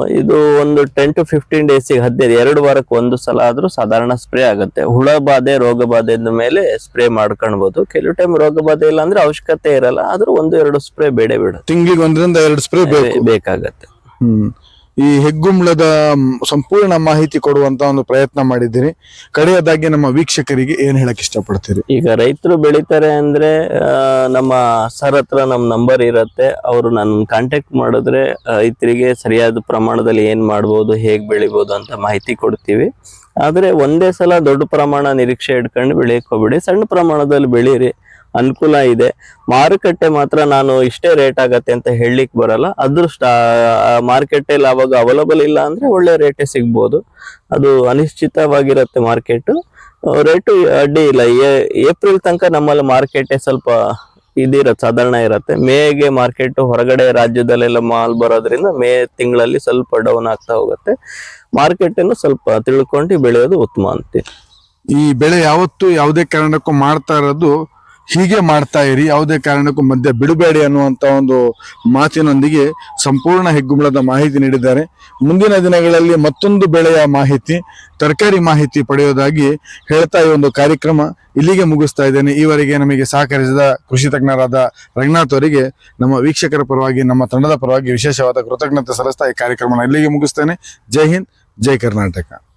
Speaker 2: ಇದು ಒಂದು ಟೆನ್ ಟು ಫಿಫ್ಟೀನ್ ಡೇಸಿಗೆ ಹದಿನೈದು ಎರಡು ವಾರಕ್ಕೆ ಒಂದು ಸಲ ಆದ್ರೂ ಸಾಧಾರಣ ಸ್ಪ್ರೇ ಆಗುತ್ತೆ. ಹುಳ ಬಾಧೆ ರೋಗ ಬಾಧೆ ಮೇಲೆ ಸ್ಪ್ರೇ ಮಾಡ್ಕೊಳ್ಬಹುದು ಕೆಲವು ಟೈಮ್ ರೋಗ ಬಾಧೆ ಇಲ್ಲ ಅಂದ್ರೆ ಅವಶ್ಯಕತೆ ಇರಲ್ಲ ಆದ್ರೂ ಒಂದು ಎರಡು ಸ್ಪ್ರೇ ಬೇಡ ಬೇಡ.
Speaker 1: ತಿಂಗಳಿಗೆ ಒಂದರಿಂದ ಎರಡು ಸ್ಪ್ರೇ ಬೇಕು.
Speaker 2: ಬೇಕಾಗತ್ತೆ.
Speaker 1: ಹ್ಮ್. ಈ ಹೆಗ್ಗುಂಬ್ಳದ ಸಂಪೂರ್ಣ ಮಾಹಿತಿ ಕೊಡುವಂತ ಒಂದು ಪ್ರಯತ್ನ ಮಾಡಿದ್ದೀರಿ. ಕಡೆಯದಾಗಿ ನಮ್ಮ ವೀಕ್ಷಕರಿಗೆ ಏನ್ ಹೇಳಕ್ ಇಷ್ಟಪಡ್ತೀರಿ?
Speaker 2: ಈಗ ರೈತರು ಬೆಳಿತಾರೆ ಅಂದ್ರೆ ನಮ್ಮ ಸರ್ ಹತ್ರ ನಮ್ ನಂಬರ್ ಇರತ್ತೆ. ಅವರು ನನ್ನ ಕಾಂಟ್ಯಾಕ್ಟ್ ಮಾಡಿದ್ರೆ ರೈತರಿಗೆ ಸರಿಯಾದ ಪ್ರಮಾಣದಲ್ಲಿ ಏನ್ ಮಾಡ್ಬೋದು, ಹೇಗ್ ಬೆಳಿಬೋದು ಅಂತ ಮಾಹಿತಿ ಕೊಡ್ತೀವಿ. ಆದ್ರೆ ಒಂದೇ ಸಲ ದೊಡ್ಡ ಪ್ರಮಾಣ ನಿರೀಕ್ಷೆ ಇಟ್ಕೊಂಡು ಬೆಳೆಯಕ್ ಹೋಗ್ಬಿಡಿ. ಸಣ್ಣ ಪ್ರಮಾಣದಲ್ಲಿ ಬೆಳೀರಿ. ಅನುಕೂಲ ಇದೆ. ಮಾರುಕಟ್ಟೆ ಮಾತ್ರ ನಾನು ಇಷ್ಟೇ ರೇಟ್ ಆಗತ್ತೆ ಅಂತ ಹೇಳಲಿಕ್ಕೆ ಬರಲ್ಲ. ಅದೃಷ್ಟ ಮಾರ್ಕೆಟಲ್ಲಿ ಅವಾಗ ಅವೈಲಬಲ್ ಇಲ್ಲ ಅಂದ್ರೆ ಒಳ್ಳೆ ರೇಟೇ ಸಿಗ್ಬೋದು. ಅದು ಅನಿಶ್ಚಿತವಾಗಿರುತ್ತೆ ಮಾರ್ಕೆಟ್. ರೇಟು ಅಡ್ಡಿ ಇಲ್ಲ. ಏಪ್ರಿಲ್ ತನಕ ನಮ್ಮಲ್ಲಿ ಮಾರ್ಕೆಟ್ ಸ್ವಲ್ಪ ಇದಿರತ್ತೆ, ಸಾಧಾರಣ ಇರತ್ತೆ. ಮೇಗೆ ಮಾರ್ಕೆಟ್ ಹೊರಗಡೆ ರಾಜ್ಯದಲ್ಲೆಲ್ಲ ಮಾಲ್ ಬರೋದ್ರಿಂದ ಮೇ ತಿಂಗಳಲ್ಲಿ ಸ್ವಲ್ಪ ಡೌನ್ ಆಗ್ತಾ ಹೋಗುತ್ತೆ. ಮಾರ್ಕೆಟ್ ಸ್ವಲ್ಪ ತಿಳ್ಕೊಂಡು ಬೆಳೆಯೋದು ಉತ್ತಮ ಅಂತೀನಿ
Speaker 1: ಈ ಬೆಳೆ ಯಾವತ್ತು ಯಾವುದೇ ಕಾರಣಕ್ಕೂ ಮಾಡ್ತಾ ಇರೋದು ಹೀಗೆ ಮಾಡ್ತಾ ಇರಿ. ಯಾವುದೇ ಕಾರಣಕ್ಕೂ ಮಧ್ಯ ಬಿಡಬೇಡಿ ಅನ್ನುವಂತ ಒಂದು ಮಾತಿನೊಂದಿಗೆ ಸಂಪೂರ್ಣ ಹೆಗ್ಗುಮಳದ ಮಾಹಿತಿ ನೀಡಿದ್ದಾರೆ. ಮುಂದಿನ ದಿನಗಳಲ್ಲಿ ಮತ್ತೊಂದು ಬೆಳೆಯ ಮಾಹಿತಿ, ತರಕಾರಿ ಮಾಹಿತಿ ಪಡೆಯೋದಾಗಿ ಹೇಳ್ತಾ ಈ ಒಂದು ಕಾರ್ಯಕ್ರಮ ಇಲ್ಲಿಗೆ ಮುಗಿಸ್ತಾ ಇದ್ದೇನೆ. ಈವರೆಗೆ ನಮಗೆ ಸಹಕರಿಸಿದ ಕೃಷಿ ತಜ್ಞರಾದ ರಂಗನಾಥ್ ಅವರಿಗೆ ನಮ್ಮ ವೀಕ್ಷಕರ ಪರವಾಗಿ, ನಮ್ಮ ತಂಡದ ಪರವಾಗಿ ವಿಶೇಷವಾದ ಕೃತಜ್ಞತೆ ಸಲ್ಲಿಸ್ತಾ ಈ ಕಾರ್ಯಕ್ರಮನ ಇಲ್ಲಿಗೆ ಮುಗಿಸ್ತೇನೆ. ಜೈ ಹಿಂದ್, ಜೈ ಕರ್ನಾಟಕ.